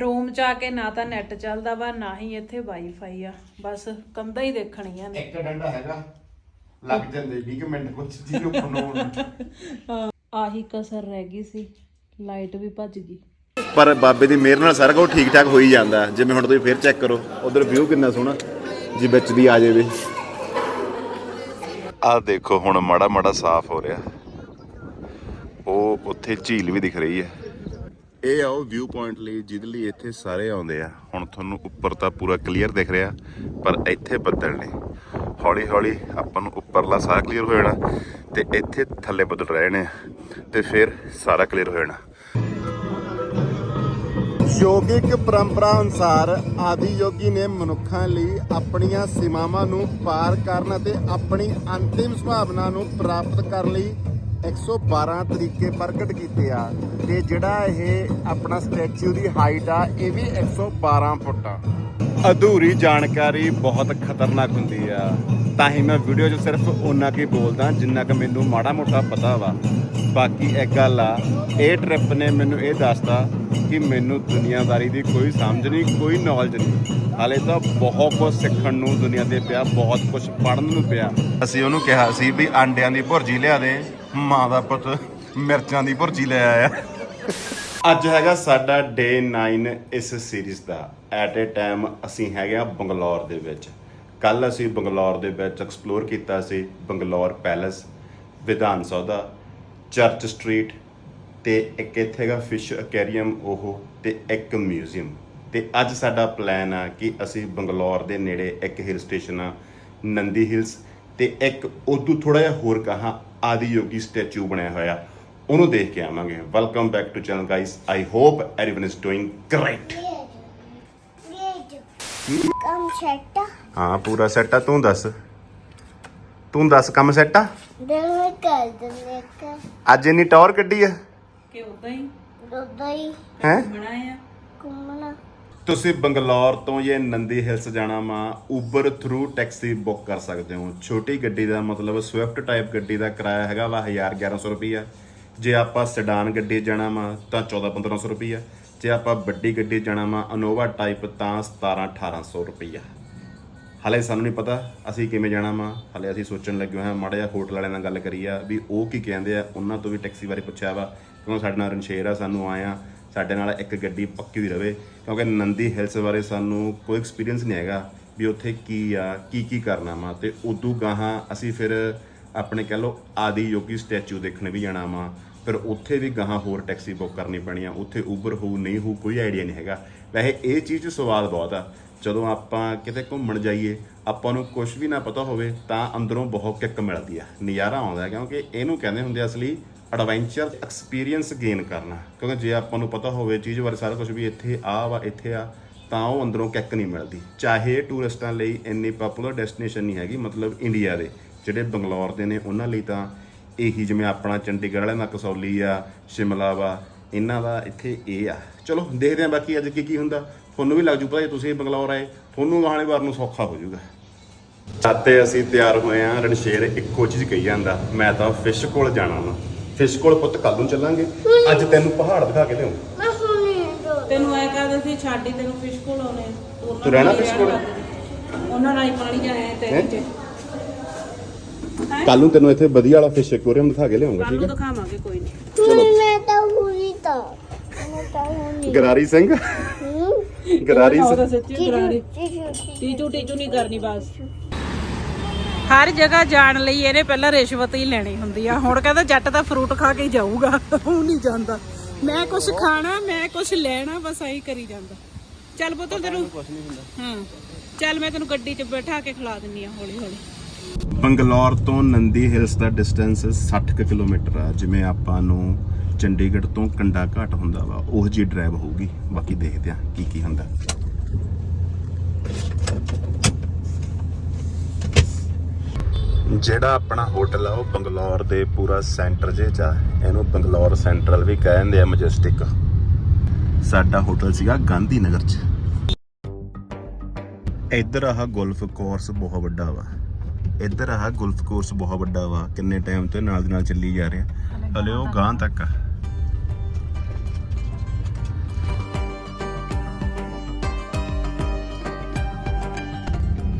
Room ਚ ਆ ਕੇ ਨਾ ਤਾਂ ਨੈਟ ਚੱਲਦਾ ਵਾ ਨਾ ਹੀ ਇੱਥੇ ਵਾਈਫਾਈ ਆ। ਬਸ ਕੰਧਾਂ ਹੀ ਦੇਖਣੀਆਂ ਨੇ। ਇੱਕ ਡੰਡਾ ਹੈਗਾ। ਲੱਗ ਜਾਂਦੇ 20 ਕੁ ਮਿੰਟ ਕੁਝ ਜੀ ਨੂੰ ਬਣਾਉਣ। ਆਹੀ ਕਸਰ ਰਹਿ ਗਈ ਸੀ। ਲਾਈਟ ਵੀ ਭੱਜ ਗਈ। ਪਰ ਬਾਬੇ ਦੀ ਮਿਹਰ ਨਾਲ ਸਾਰਾ ਕੁਝ ਠੀਕ ਠਾਕ ਹੋ ਹੀ ਜਾਂਦਾ। ਜਿਵੇਂ ਹੁਣ ਤੁਸੀਂ ਫੇਰ ਚੈੱਕ ਕਰੋ ਉਧਰ ਵਿਊ ਕਿੰਨਾ ਸੋਹਣਾ ਜੀ ਵਿੱਚ ਦੀ ਆ ਜਾਵੇ। ਆ ਦੇਖੋ ਹੁਣ ਮਾੜਾ ਮਾੜਾ ਸਾਫ਼ ਹੋ ਰਿਹਾ। ਉਹ ਉੱਥੇ ਝੀਲ ਵੀ ਦਿਖ ਰਹੀ ਹੈ। ਇਹ ਆ ਉਹ ਵਿਊ ਪੁਆਇੰਟ ਲਈ, ਜਿਹਦੇ ਲਈ ਇੱਥੇ ਸਾਰੇ ਆਉਂਦੇ ਆ। ਹੁਣ ਤੁਹਾਨੂੰ ਉੱਪਰ ਤਾਂ ਪੂਰਾ ਕਲੀਅਰ ਦਿਖ ਰਿਹਾ, ਪਰ ਇੱਥੇ ਬੱਦਲ ਨੇ। ਹੌਲੀ ਹੌਲੀ ਆਪਾਂ ਨੂੰ ਉੱਪਰਲਾ ਸਾਰਾ ਕਲੀਅਰ ਹੋ ਜਾਣਾ ਤੇ ਇੱਥੇ ਥੱਲੇ ਬੱਦਲ ਰਹੇ ਨੇ ਤੇ ਫਿਰ ਸਾਰਾ ਕਲੀਅਰ ਹੋ ਜਾਣਾ। ਯੋਗਿਕ ਪਰੰਪਰਾ ਅਨੁਸਾਰ ਆਦਿ ਯੋਗੀ ਨੇ ਮਨੁੱਖਾਂ ਲਈ ਆਪਣੀਆਂ ਸੀਮਾਵਾਂ ਨੂੰ ਪਾਰ ਕਰਨ ਅਤੇ ਆਪਣੀ ਅੰਤਿਮ ਸੁਭਾਵਨਾ ਨੂੰ ਪ੍ਰਾਪਤ ਕਰਨ ਲਈ 112 ਤਰੀਕੇ ਪ੍ਰਗਟ ਕੀਤੇ ਆ ਤੇ ਜਿਹੜਾ ਇਹ ਆਪਣਾ ਸਟੈਚੂ ਦੀ ਹਾਈਟ ਆ, ਇਹ ਵੀ 112 ਫੁੱਟ ਆ। ਅਧੂਰੀ ਜਾਣਕਾਰੀ ਬਹੁਤ ਖਤਰਨਾਕ ਹੁੰਦੀ ਆ। ਤਾਂ ਹੀ ਮੈਂ ਵੀਡੀਓ 'ਚ ਸਿਰਫ ਉਹਨਾਂ ਕੀ ਬੋਲਦਾ, ਜਿੰਨਾ ਕਿ ਮੈਨੂੰ ਮਾੜਾ ਮੋਟਾ ਪਤਾ ਵਾ। ਬਾਕੀ ਇੱਕ ਗੱਲ ਆ, ਇਹ ਟ੍ਰਿਪ ਨੇ ਮੈਨੂੰ ਇਹ ਦੱਸਦਾ ਕਿ ਮੈਨੂੰ ਦੁਨੀਆਦਾਰੀ ਦੀ ਕੋਈ ਸਮਝ ਨਹੀਂ, ਕੋਈ ਨੌਲੇਜ ਨਹੀਂ। ਹਾਲੇ ਤਾਂ ਬਹੁਤ ਕੁਝ ਸਿੱਖਣ ਨੂੰ ਦੁਨੀਆ ਤੇ ਪਿਆ, ਬਹੁਤ ਕੁਝ ਪੜਨ ਨੂੰ ਪਿਆ। ਅਸੀਂ ਉਹਨੂੰ ਕਿਹਾ ਸੀ ਵੀ ਆਂਡਿਆਂ ਦੀ ਭੁਰਜੀ ਲਿਆ ਦੇ। ਮਾਂ ਦਾ ਪੁੱਤ ਮਿਰਚਾਂ ਦੀ ਭੁਰਜੀ ਲੈ ਆਇਆ। ਅੱਜ ਹੈਗਾ ਸਾਡਾ ਡੇ 9 ਇਸ ਸੀਰੀਜ਼ ਦਾ। ਐਟ ਅ ਟਾਈਮ ਅਸੀਂ ਹੈਗੇ ਆ ਬੰਗਲੌਰ ਦੇ ਵਿੱਚ। ਕੱਲ ਅਸੀਂ ਬੰਗਲੌਰ ਦੇ ਵਿੱਚ ਐਕਸਪਲੋਰ ਕੀਤਾ ਸੀ ਬੰਗਲੌਰ ਪੈਲੇਸ ਵਿਧਾਨ ਸੌਦਾ ਚਰਚ ਸਟਰੀਟ ਤੇ ਇੱਕ ਇੱਥੇ ਹੈਗਾ ਫਿਸ਼ ਅਕੈਰੀਅਮ ਉਹ ਤੇ ਇੱਕ ਮਿਊਜ਼ੀਅਮ ਤੇ ਅੱਜ ਸਾਡਾ ਪਲਾਨ ਆ ਕਿ ਅਸੀਂ ਬੰਗਲੌਰ ਦੇ ਨੇੜੇ ਇੱਕ ਹਿਲ ਸਟੇਸ਼ਨ ਆ, ਨੰਦੀ ਹਿਲਸ ਤੇ ਇੱਕ ਉਦੋਂ ਥੋੜਾ ਜਿਹਾ ਹੋਰ ਕਹਾ ਆਦਿ ਯੋਗੀ ਸਟੈਚੂ ਬਣਿਆ ਹੋਇਆ ਉਹਨੂੰ ਦੇਖ ਕੇ ਆਵਾਂਗੇ welcome back to channel guys I hope everyone is doing great ਕੰਮ ਛੱਟਾ ਹਾਂ ਪੂਰਾ ਸੈੱਟ ਆ ਤੂੰ ਦੱਸ ਤੂੰ ਦੱਸ ਕੰਮ ਸੈੱਟ ਆ ਦੇ ਮੈਂ ਕਰ ਦਿੰਦੇ ਕਿ ਅੱਜ ਇੰਨੀ ਟੌਰ ਕੱਢੀ ਆ ਕਿ ਉਦਾਂ ਹੀ ਦੁੱਧਈ ਹੈ ਬਣਾਇਆ ਕੁੰਮਣਾ ਤੁਸੀਂ ਬੰਗਲੌਰ ਤੋਂ ਜੇ ਨੰਦੀ ਹਿਲਸ ਜਾਣਾ ਵਾ ਉਬਰ ਥਰੂ ਟੈਕਸੀ ਬੁੱਕ ਕਰ ਸਕਦੇ ਹੋ। ਛੋਟੀ ਗੱਡੀ ਦਾ ਮਤਲਬ ਸਵਿਫਟ ਟਾਈਪ ਗੱਡੀ ਦਾ ਕਿਰਾਇਆ ਹੈਗਾ ਵਾ 1000 1100 ਰੁਪਈਆ। ਜੇ ਆਪਾਂ ਸੈਡਾਨ ਗੱਡੀ ਜਾਣਾ ਵਾ, ਤਾਂ 14 1500 ਰੁਪਈਆ। ਜੇ ਆਪਾਂ ਵੱਡੀ ਗੱਡੀ ਜਾਣਾ ਵਾ ਅਨੋਵਾ ਟਾਈਪ ਤਾਂ 17 1800 ਰੁਪਈਆ। ਹਲੇ ਸਾਨੂੰ ਨਹੀਂ ਪਤਾ ਅਸੀਂ ਕਿਵੇਂ ਜਾਣਾ ਵਾ, ਹਲੇ ਅਸੀਂ ਸੋਚਣ ਲੱਗੇ ਹੋਏ ਹਾਂ, ਮਾੜਾ ਜਿਹਾ ਹੋਟਲ ਵਾਲਿਆਂ ਨਾਲ ਗੱਲ ਕਰੀ ਆ ਵੀ ਉਹ ਕੀ ਕਹਿੰਦੇ ਆ, ਉਹਨਾਂ ਤੋਂ ਵੀ ਟੈਕਸੀ ਬਾਰੇ ਪੁੱਛਿਆ ਵਾ। ਕਿਉਂਕਿ ਸਾਡੇ ਨਾਲ ਰਣਸ਼ੇਰ ਆ, ਸਾਨੂੰ ਆਇਆ ਸਾਡੇ ਨਾਲ ਇੱਕ ਗੱਡੀ ਪੱਕੀ ਹੋਈ ਰਵੇ, ਕਿਉਂਕਿ ਨੰਦੀ ਹਿਲਸ ਬਾਰੇ ਸਾਨੂੰ ਕੋਈ ਐਕਸਪੀਰੀਅੰਸ ਨਹੀਂ ਹੈਗਾ ਵੀ ਉੱਥੇ ਕੀ ਆ, ਕੀ ਕੀ ਕਰਨਾ ਵਾ, ਤੇ ਉਦੋਂ ਗਾਹਾਂ ਅਸੀਂ ਫਿਰ ਆਪਣੇ ਕਹਿ ਲਓ ਆਦਿ ਯੋਗੀ ਸਟੈਚੂ ਦੇਖਣ ਵੀ ਜਾਣਾ ਵਾ, ਫਿਰ ਉੱਥੇ ਵੀ ਗਾਹਾਂ ਹੋਰ ਟੈਕਸੀ ਬੁੱਕ ਕਰਨੀ ਪੈਣੀ ਆ, ਉੱਥੇ ਉਬਰ ਹੋਊ, ਨਹੀਂ ਹੋਊ, ਕੋਈ ਆਈਡੀਆ ਨਹੀਂ ਹੈਗਾ। ਵੈਸੇ ਇਹ ਚੀਜ਼ 'ਚ ਸਵਾਦ ਬਹੁਤ ਆ। ਜਦੋਂ ਆਪਾਂ ਕਿਤੇ ਘੁੰਮਣ ਜਾਈਏ, ਆਪਾਂ ਨੂੰ ਕੁਝ ਵੀ ਨਾ ਪਤਾ ਹੋਵੇ, ਤਾਂ ਅੰਦਰੋਂ ਬਹੁਤ ਕਿੱਕ ਮਿਲਦੀ ਆ, ਨਜ਼ਾਰਾ ਆਉਂਦਾ, ਕਿਉਂਕਿ ਇਹਨੂੰ ਕਹਿੰਦੇ ਹੁੰਦੇ ਅਸਲੀ ਐਡਵੈਂਚਰ ਐਕਸਪੀਰੀਅੰਸ ਗੇਨ ਕਰਨਾ। ਕਿਉਂਕਿ ਜੇ ਆਪਾਂ ਨੂੰ ਪਤਾ ਹੋਵੇ ਚੀਜ਼ ਬਾਰੇ ਸਾਰਾ ਕੁਝ ਵੀ ਇੱਥੇ ਆ ਵਾ, ਇੱਥੇ ਆ, ਤਾਂ ਉਹ ਅੰਦਰੋਂ ਕਿੱਕ ਨਹੀਂ ਮਿਲਦੀ। ਚਾਹੇ ਟੂਰਿਸਟਾਂ ਲਈ ਇੰਨੀ ਪਪੂਲਰ ਡੈਸਟੀਨੇਸ਼ਨ ਨਹੀਂ ਹੈਗੀ, ਮਤਲਬ ਇੰਡੀਆ ਦੇ, ਜਿਹੜੇ ਬੰਗਲੌਰ ਦੇ ਨੇ, ਉਹਨਾਂ ਲਈ ਤਾਂ ਇਹੀ ਜਿਵੇਂ ਆਪਣਾ ਚੰਡੀਗੜ੍ਹ ਵਾਲਿਆਂ ਦਾ ਕਸੌਲੀ ਆ, ਸ਼ਿਮਲਾ ਵਾ, ਇਹਨਾਂ ਦਾ ਇੱਥੇ ਇਹ ਆ। ਚਲੋ, ਦੇਖਦੇ ਹਾਂ ਬਾਕੀ ਅੱਜ ਕੀ ਕੀ ਹੁੰਦਾ। ਤੁਹਾਨੂੰ ਵੀ ਲੱਗ ਜੂ ਪਤਾ ਜੇ ਤੁਸੀਂ ਬੰਗਲੌਰ ਆਏ, ਤੁਹਾਨੂੰ ਵਾਹਣੇ ਵਾਰ ਨੂੰ ਸੌਖਾ ਹੋ ਜਾਊਗਾ ਸਾਤੇ ਅਸੀਂ ਤਿਆਰ ਹੋਏ ਆ ਰਣਸ਼ੇਰ, ਇੱਕੋ ਚੀਜ਼ ਕਹੀ ਜਾਂਦਾ, ਮੈਂ ਤਾਂ ਫਿਸ਼ ਕੋਲ ਜਾਣਾ ਵਾ। ਫਿਸ਼ ਕੋਲ ਪੁੱਤ ਕੱਲ ਨੂੰ ਚੱਲਾਂਗੇ। ਅੱਜ ਤੈਨੂੰ ਪਹਾੜ ਦਿਖਾ ਕੇ ਲਿਆਉਂ ਮੈਂ ਹੁਣੇ ਦੋ ਤੈਨੂੰ ਐ ਕਰਦੇ ਸੀ ਛਾੜੀ ਤੈਨੂੰ ਫਿਸ਼ ਕੋਲ ਆਉਣੇ। ਉਹਨਾਂ ਤੂੰ ਰਹਿਣਾ ਨਾਲ ਹੀ fish ਕੋਲ? ਉਹਨਾਂ ਨਾਲ ਹੀ ਪਾਣੀ ਜਾਏ ਤੇ ਹੈਂ? ਕੱਲ ਨੂੰ ਤੈਨੂੰ ਇੱਥੇ ਵਧੀਆ ਵਾਲਾ ਫਿਸ਼ ਐਕੁਆਰੀਅਮ ਦਿਖਾ ਕੇ ਲਿਆਉਂਗਾ ਕੱਲ ਠੀਕ ਨੂੰ ਹੈ? ਦਿਖਾਵਾਂਗੇ ਕੋਈ ਨਹੀਂ। ਚਲੋ। ਮੈਂ ਤਾਂ ਹੁਣੀ ਤਾਂ ਮੈਂ ਤਾਂ ਹੁਣੀ। ਗਰਾਰੀ ਸਿੰਘ? ਹੂੰ। ਗਰਾਰੀ ਉਹਦਾ ਸਿੰਘ। ਸੱਚੀ ਗਰਾਰੀ। ਟੀਚੂ ਟੀਚੂ ਟੀਚੂ ਨਹੀਂ ਕਰਨੀ ਬਸ। ਹਰ ਜਗ੍ਹਾ ਜਾਣ ਲਈ ਇਹਨੇ ਪਹਿਲਾਂ ਰਿਸ਼ਵਤ ਹੀ ਲੈਣੀ ਹੁੰਦੀ ਆ। ਹੁਣ ਕਹਿੰਦਾ ਜੱਟ ਤਾਂ ਫਰੂਟ ਖਾ ਕੇ ਹੀ ਜਾਊਗਾ। ਉਹ ਨਹੀਂ ਜਾਂਦਾ। ਮੈਂ ਕੁਝ ਖਾਣਾ ਮੈਂ ਕੁਝ ਲੈਣਾ ਬਸ ਐਂ ਕਰੀ ਜਾਂਦਾ। ਚੱਲ ਪੁੱਤ ਤੈਨੂੰ ਹਾਂ। ਚੱਲ ਮੈਂ ਤੈਨੂੰ ਗੱਡੀ 'ਚ ਬਿਠਾ ਕੇ ਖਿਲਾ ਦਿੰਨੀ ਆ ਹੌਲੀ ਹੌਲੀ। ਬੰਗਲੌਰ ਤੋਂ ਨੰਦੀ ਹਿਲਸ ਦਾ ਡਿਸਟੈਂਸ 60 ਕੁ ਕਿਲੋਮੀਟਰ ਆ ਜਿਵੇਂ ਆਪਾਂ ਨੂੰ ਚੰਡੀਗੜ੍ਹ ਤੋਂ ਕੰਡਾ ਘਾਟ ਹੁੰਦਾ ਵਾ ਉਹ ਜੀ ਡਰਾਈਵ ਹੋਊਗੀ। ਬਾਕੀ ਦੇਖਦੇ ਆ ਕੀ ਕੀ ਹੁੰਦਾ। ਜਿਹੜਾ ਆਪਣਾ ਹੋਟਲ ਆ, ਉਹ ਬੰਗਲੌਰ ਦੇ ਪੂਰਾ ਸੈਂਟਰ ਜੇ ਚ ਇਹਨੂੰ ਬੰਗਲੌਰ ਸੈਂਟਰਲ ਵੀ ਕਹਿੰਦੇ ਆ, ਮੈਜੈਸਟਿਕ। ਸਾਡਾ ਹੋਟਲ ਸੀਗਾ ਗਾਂਧੀ ਨਗਰ ਚ। ਇੱਧਰ ਆਹ ਗੋਲਫ ਕੋਰਸ ਬਹੁਤ ਵੱਡਾ ਵਾ। ਇੱਧਰ ਆਹ ਗੋਲਫ ਕੋਰਸ ਬਹੁਤ ਵੱਡਾ ਵਾ। ਕਿੰਨੇ ਟਾਈਮ ਤੋਂ ਨਾਲ ਦੀ ਨਾਲ ਚੱਲੀ ਜਾ ਰਿਹਾ। ਹਲੇ ਉਹ ਗਾਂ ਤੱਕ ਆ।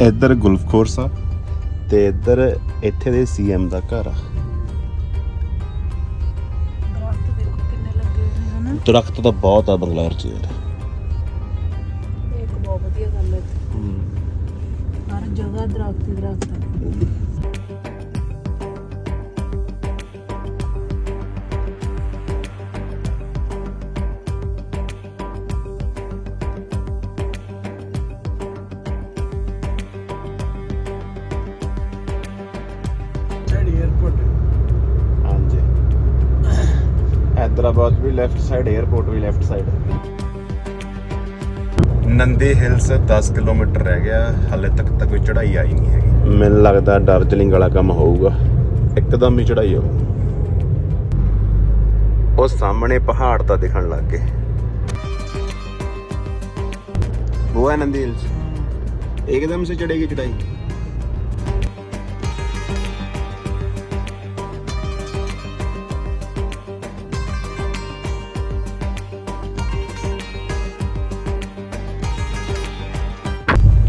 ਇੱਧਰ ਗੋਲਫ ਕੋਰਸ ਆ। ਤੇ ਇੱਧਰ ਇੱਥੇ ਦੇ ਸੀਐਮ ਦਾ ਘਰ ਆ। ਦਰਖਤ ਦੇਖੋ ਕਿੰਨੇ ਲੱਗੇ ਹੋਏ ਨੇ ਹਨਾ? ਦਰਖਤ ਤਾਂ ਬਹੁਤ ਆ ਬੰਗਲੌਰ 'ਚ ਯਾਰ। ਇਹ ਇੱਕ ਬਹੁਤ ਵਧੀਆ ਗੱਲ ਹੈ ਇੱਥੇ। ਹਰ ਜਗ੍ਹਾ ਦਰਖਤ ਹੀ ਦਰਖਤ ਆ। ਇਸਲਾਮਾਬਾਦ ਵੀ ਲੈਫਟ ਸਾਈਡ 에ਅਰਪੋਰਟ ਵੀ left side Nandi Hills 10 kilometre ਰਹਿ ਗਿਆ ਹਾਲੇ ਤੱਕ ਤਾਂ ਕੋਈ ਚੜ੍ਹਾਈ ਆਈ ਨਹੀਂ ਹੈਗੀ। ਮੈਨੂੰ ਲੱਗਦਾ ਡਾਰਜਲਿੰਗ ਵਾਲਾ ਕੰਮ ਹੋਊਗਾ। ਇੱਕਦਮ ਹੀ ਚੜ੍ਹਾਈ ਆਉ ਉਹ ਸਾਹਮਣੇ ਪਹਾੜ ਤਾਂ ਦਿਖਣ ਲੱਗ ਗਏ। ਉਹ ਹੈ ਨੰਦੀ ਹਿਲਸ। एकदम से चढ़ेगी चढ़ाई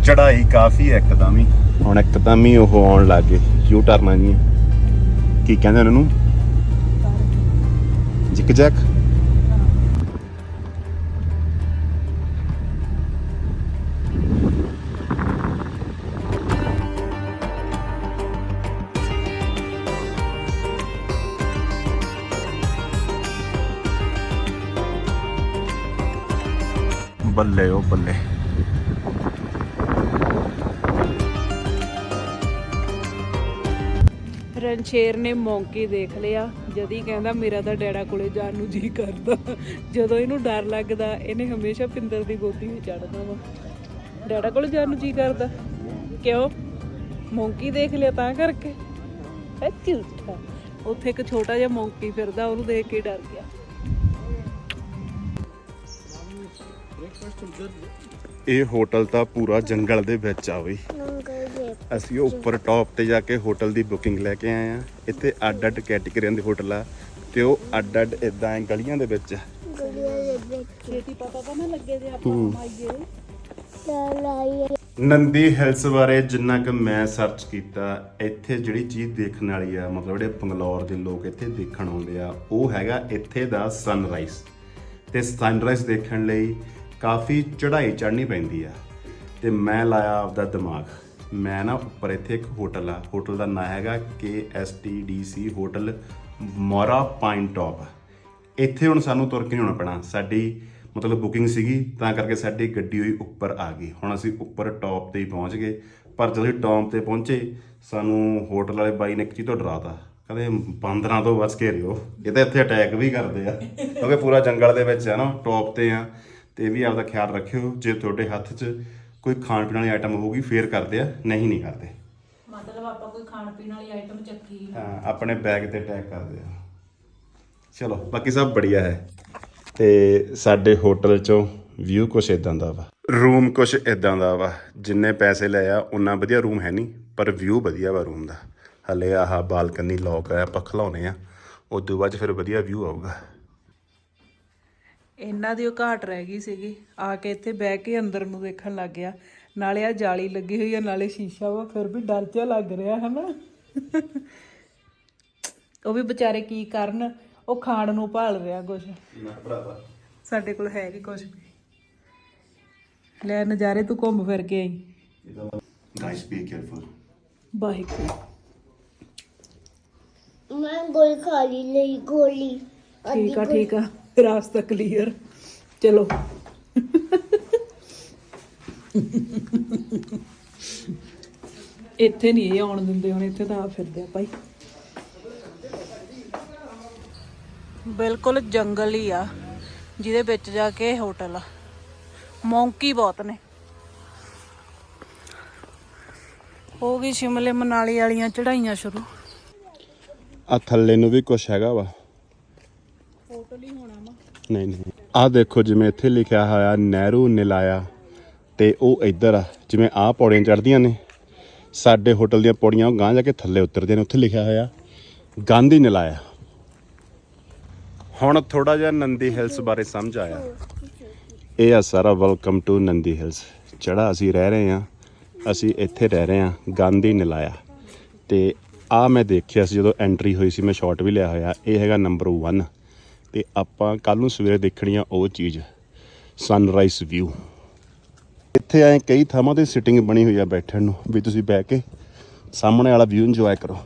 ਚੜਾਈ ਕਾਫੀ ਹੈ ਇੱਕਦਮ ਹੀ। ਹੁਣ ਇੱਕਦਮ ਹੀ ਉਹ ਆਉਣ ਲੱਗ ਗਏ। ਯੂ ਟਰਨਾਂ ਜੀ? ਕੀ ਕਹਿੰਦੇ ਉਹਨਾਂ ਨੂੰ ਜਿਕ ਜੈਕ ਬੱਲੇ ਉਹ ਬੱਲੇ। ਰਣਸ਼ੇਰ ਨੇ ਮੌਂਕੀ ਦੇਖ ਲਿਆ। ਜਦੀ ਕਹਿੰਦਾ, ਮੇਰਾ ਤਾਂ ਡੈਡਾ ਕੋਲੇ ਜਾਣ ਨੂੰ ਜੀ ਕਰਦਾ। ਜਦੋਂ ਇਹਨੂੰ ਡਰ ਲੱਗਦਾ, ਇਹਨੇ ਹਮੇਸ਼ਾ ਪਿੰਦਰ ਦੀ ਗੋਦੀ ਵਿੱਚ ਚੜਦਾ ਵਾ। ਡੈਡਾ ਕੋਲੇ ਜਾਣ ਨੂੰ ਜੀ ਕਰਦਾ। ਕਿਉਂ? ਮੌਂਕੀ ਦੇਖ ਲਿਆ ਤਾਂ ਕਰਕੇ। ਹੈ ਝੂਠਾ ਉੱਥੇ ਇੱਕ ਛੋਟਾ ਜਿਹਾ ਮੌਂਕੀ ਫਿਰਦਾ, ਉਹਨੂੰ ਦੇਖ ਕੇ ਡਰ ਗਿਆ। ਇਹ ਹੋਟਲ ਤਾਂ ਪੂਰਾ ਜੰਗਲ ਦੇ ਵਿੱਚ ਆ ਬਈ। ਅਸੀਂ ਉਹ ਉੱਪਰ ਟੌਪ ਤੇ ਜਾ ਕੇ ਹੋਟਲ ਦੀ ਬੁਕਿੰਗ ਲੈ ਕੇ ਆਏ ਆ ਇੱਥੇ ਅੱਡ ਅੱਡ ਕੈਟਾਗਰੀਆਂ ਦੇ ਹੋਟਲ ਆ ਤੇ ਉਹ ਅੱਡ ਅੱਡ ਇਦਾਂ ਐ ਗਲੀਆਂ ਦੇ ਵਿੱਚ। ਆ। ਗੜੀਆਂ ਦੇ ਵਿੱਚ। ਛੇਤੀ ਪਤਾ ਤਾਂ ਨਾ ਲੱਗੇ ਜੇ ਆਪਾਂ ਕਮਾਈਏ ਲਾਈ ਨੰਦੀ ਹਿਲਸ ਬਾਰੇ ਜਿੰਨਾ ਕਿ ਮੈਂ ਸਰਚ ਕੀਤਾ ਇੱਥੇ ਜਿਹੜੀ ਚੀਜ਼ ਦੇਖਣ ਵਾਲੀ ਆ ਮਤਲਬ ਜਿਹੜੇ ਬੰਗਲੌਰ ਦੇ ਲੋਕ ਇੱਥੇ ਦੇਖਣ ਆਉਂਦੇ ਆ ਉਹ ਹੈਗਾ ਇੱਥੇ ਦਾ ਸਨਰਾਈਜ਼ ਤੇ ਸਨਰਾਈਜ਼ ਦੇਖਣ ਲਈ ਕਾਫੀ ਚੜ੍ਹਾਈ ਚੜ੍ਹਨੀ ਪੈਂਦੀ ਆ। ਤੇ ਮੈਂ ਲਾਇਆ ਆਪਦਾ ਦਿਮਾਗ। ਮੈਂ ਨਾ ਉੱਪਰ ਇੱਥੇ ਇੱਕ ਹੋਟਲ ਆ। ਹੋਟਲ ਦਾ ਨਾਂ ਹੈਗਾ KSTDC hotel Mayura Pine Top. ਇੱਥੇ ਹੁਣ ਸਾਨੂੰ ਤੁਰ ਕੇ ਨਹੀਂ ਆਉਣਾ ਪੈਣਾ। ਸਾਡੀ ਮਤਲਬ ਬੁਕਿੰਗ ਸੀਗੀ, ਤਾਂ ਕਰਕੇ ਸਾਡੀ ਗੱਡੀ ਹੋਈ ਉੱਪਰ ਆ ਗਈ। ਹੁਣ ਅਸੀਂ ਉੱਪਰ ਟੌਪ ਤੇ ਹੀ ਪਹੁੰਚ ਗਏ। ਪਰ ਜਦੋਂ ਅਸੀਂ ਟੌਪ ਤੇ ਪਹੁੰਚੇ, ਸਾਨੂੰ ਹੋਟਲ ਵਾਲੇ ਬਾਈ ਨੇ ਇੱਕ ਚੀਜ਼ ਤੋਂ ਡਰਾਤਾ। ਕਹਿੰਦੇ ਬਾਂਦਰਾਂ ਤੋਂ ਬਚ ਕੇ ਰਿਓ ਇਹ ਤਾਂ ਇੱਥੇ ਅਟੈਕ ਵੀ ਕਰਦੇ ਆ। ਕਿਉਂਕਿ ਪੂਰਾ ਜੰਗਲ ਦੇ ਵਿੱਚ ਹੈ ਨਾ, ਟੌਪ ਤੇ ਆ। ਤੇ ਇਹ ਵੀ ਆਪਦਾ ਖਿਆਲ ਰੱਖਿਓ ਜੇ ਤੁਹਾਡੇ ਹੱਥ 'ਚ ਕੋਈ ਖਾਣ ਪੀਣ ਵਾਲੀ ਆਈਟਮ ਹੋਊਗੀ ਫੇਰ ਕਰਦੇ ਆ ਨਹੀਂ ਨਹੀਂ ਕਰਦੇ। ਮਤਲਬ ਆਪਾਂ ਕੋਈ ਖਾਣ ਪੀਣ ਵਾਲੀ ਆਈਟਮ ਚੱਕੀ ਹਾਂ ਆਪਣੇ ਬੈਗ ਤੇ ਅਟੈਕ ਕਰਦੇ ਆ। ਚਲੋ ਬਾਕੀ ਸਭ ਬੜੀਆ ਹੈ। ਤੇ ਸਾਡੇ ਹੋਟਲ ਚੋਂ ਵਿਊ ਕੁਛ ਇਦਾਂ ਦਾ ਵਾ। ਰੂਮ ਕੁਛ ਇਦਾਂ ਦਾ ਵਾ। ਜਿੰਨੇ ਪੈਸੇ ਲਏ ਆ ਉਨਾ ਵਧੀਆ ਰੂਮ ਹੈ ਨਹੀਂ ਪਰ ਵਿਊ ਵਧੀਆ ਵਾ ਰੂਮ ਦਾ। ਹਲੇ ਆਹ ਬਾਲਕਨੀ ਲੌਕ ਆ ਆਪਾਂ ਖਲਾਉਨੇ ਆ। ਉਦੋਂ ਬਾਅਦ 'ਚ ਫਿਰ ਵਧੀਆ ਵਿਊ ਆਊਗਾ। ਇਹਨਾਂ ਦੀ ਉਹ ਘਾਟ ਰਹਿ ਗਈ ਸੀਗੀ। ਆ ਕੇ ਇੱਥੇ ਬਹਿ ਕੇ ਅੰਦਰ ਨੂੰ ਦੇਖਣ ਲੱਗ ਗਿਆ। ਨਾਲੇ ਆ ਜਾਲੀ ਲੱਗੀ ਹੋਈ ਆ ਨਾਲੇ ਸ਼ੀਸ਼ਾ ਵਾ ਫਿਰ ਵੀ ਡਰ ਜਿਹਾ ਲੱਗ ਰਿਹਾ ਹੈ ਨਾ ਉਹ ਵੀ ਵਿਚਾਰੇ ਕੀ ਕਰਨ? ਉਹ ਖਾਣ ਨੂੰ ਭਾਲ ਰਿਹਾ ਕੁਝ ਸਾਡੇ ਕੋਲ ਹੈ ਨਹੀਂ ਕੁਝ ਵੀ। ਲੈ ਨਜ਼ਾਰੇ ਤੂੰ ਘੁੰਮ ਫਿਰ ਕੇ ਆਈ। Guys be careful Waheguru. ਮੈਂ ਗੋਲੀ ਖਾ ਲਈ ਲਈ ਗੋਲੀ। ਠੀਕ ਆ ਠੀਕ ਆ। ਰਾਸਤਾ ਕਲੀਅਰ ਚਲੋ। ਇੱਥੇ ਨਹੀਂ ਇਹ ਆਉਣ ਦਿੰਦੇ ਹੁਣ ਇੱਥੇ ਤਾਂ ਆ ਫਿਰਦੇ ਆ ਭਾਈ। ਬਿਲਕੁਲ ਜੰਗਲ ਹੀ ਆ ਜਿਹਦੇ ਵਿੱਚ ਜਾ ਕੇ ਹੋਟਲ ਆ। ਮੌਂਕੀ ਬਹੁਤ ਨੇ। ਹੋ ਗਈ ਸ਼ਿਮਲੇ ਮਨਾਲੀ ਵਾਲੀਆਂ ਚੜਾਈਆਂ ਸ਼ੁਰੂ। ਆ ਥੱਲੇ ਨੂੰ ਵੀ ਕੁਛ ਹੈਗਾ ਵਾ। ਹੋਟਲ ਹੀ ਹੋਣਾ। ਨਹੀਂ। ਨਹੀਂ ਆ ਦੇਖੋ ਜਿਵੇਂ ਇੱਥੇ ਲਿਖਿਆ ਹੋਇਆ ਨਹਿਰੂ ਨਿਲਾਇਆ ਤੇ ਉਹ ਇੱਧਰ ਆ, ਜਿਵੇਂ ਆਹ ਪੌੜੀਆਂ ਚੜ੍ਹਦੀਆਂ ਨੇ, ਸਾਡੇ ਹੋਟਲ ਦੀਆਂ ਪੌੜੀਆਂ ਉਹ ਗਾਂ ਜਾ ਕੇ ਥੱਲੇ ਉਤਰਦੇ ਨੇ, ਉੱਥੇ ਲਿਖਿਆ ਹੋਇਆ, ਗਾਂਧੀ ਨਿਲਾਇਆ। ਹੁਣ ਥੋੜਾ ਜਿਹਾ ਨੰਦੀ ਹਿਲਸ ਬਾਰੇ ਸਮਝ ਆਇਆ। ਇਹ ਆ ਸਾਰਾ ਵੈਲਕਮ ਟੂ ਨੰਦੀ ਹਿਲਸ, ਜਿਹੜਾ ਅਸੀਂ ਰਹਿ ਰਹੇ ਆ ਅਸੀਂ ਇੱਥੇ ਰਹਿ ਰਹੇ ਹਾਂ, ਗਾਂਧੀ ਨਿਲਾਇਆ। ਤੇ ਆ ਮੈਂ ਦੇਖਿਆ ਸੀ ਜਦੋਂ ਐਂਟਰੀ ਹੋਈ ਸੀ, ਮੈਂ ਸ਼ਾਟ ਵੀ ਲਿਆ ਹੋਇਆ, ਇਹ ਹੈਗਾ ਨੰਬਰ 1 ਤੇ ਆਪਾਂ ਕੱਲ ਨੂੰ ਸਵੇਰੇ ਦੇਖਣੀ ਆ ਉਹ ਚੀਜ਼ ਸਨਰਾਈਜ਼ ਵਿਊ ਇੱਥੇ ਆਏ ਕਈ ਥਾਵਾਂ ਤੇ ਸਿਟਿੰਗ ਬਣੀ ਹੋਈ ਆ ਬੈਠਣ ਨੂੰ ਵੀ ਤੁਸੀਂ ਬਹਿ ਕੇ ਸਾਹਮਣੇ ਵਾਲਾ ਵਿਊ ਇੰਜੋਏ ਕਰੋ।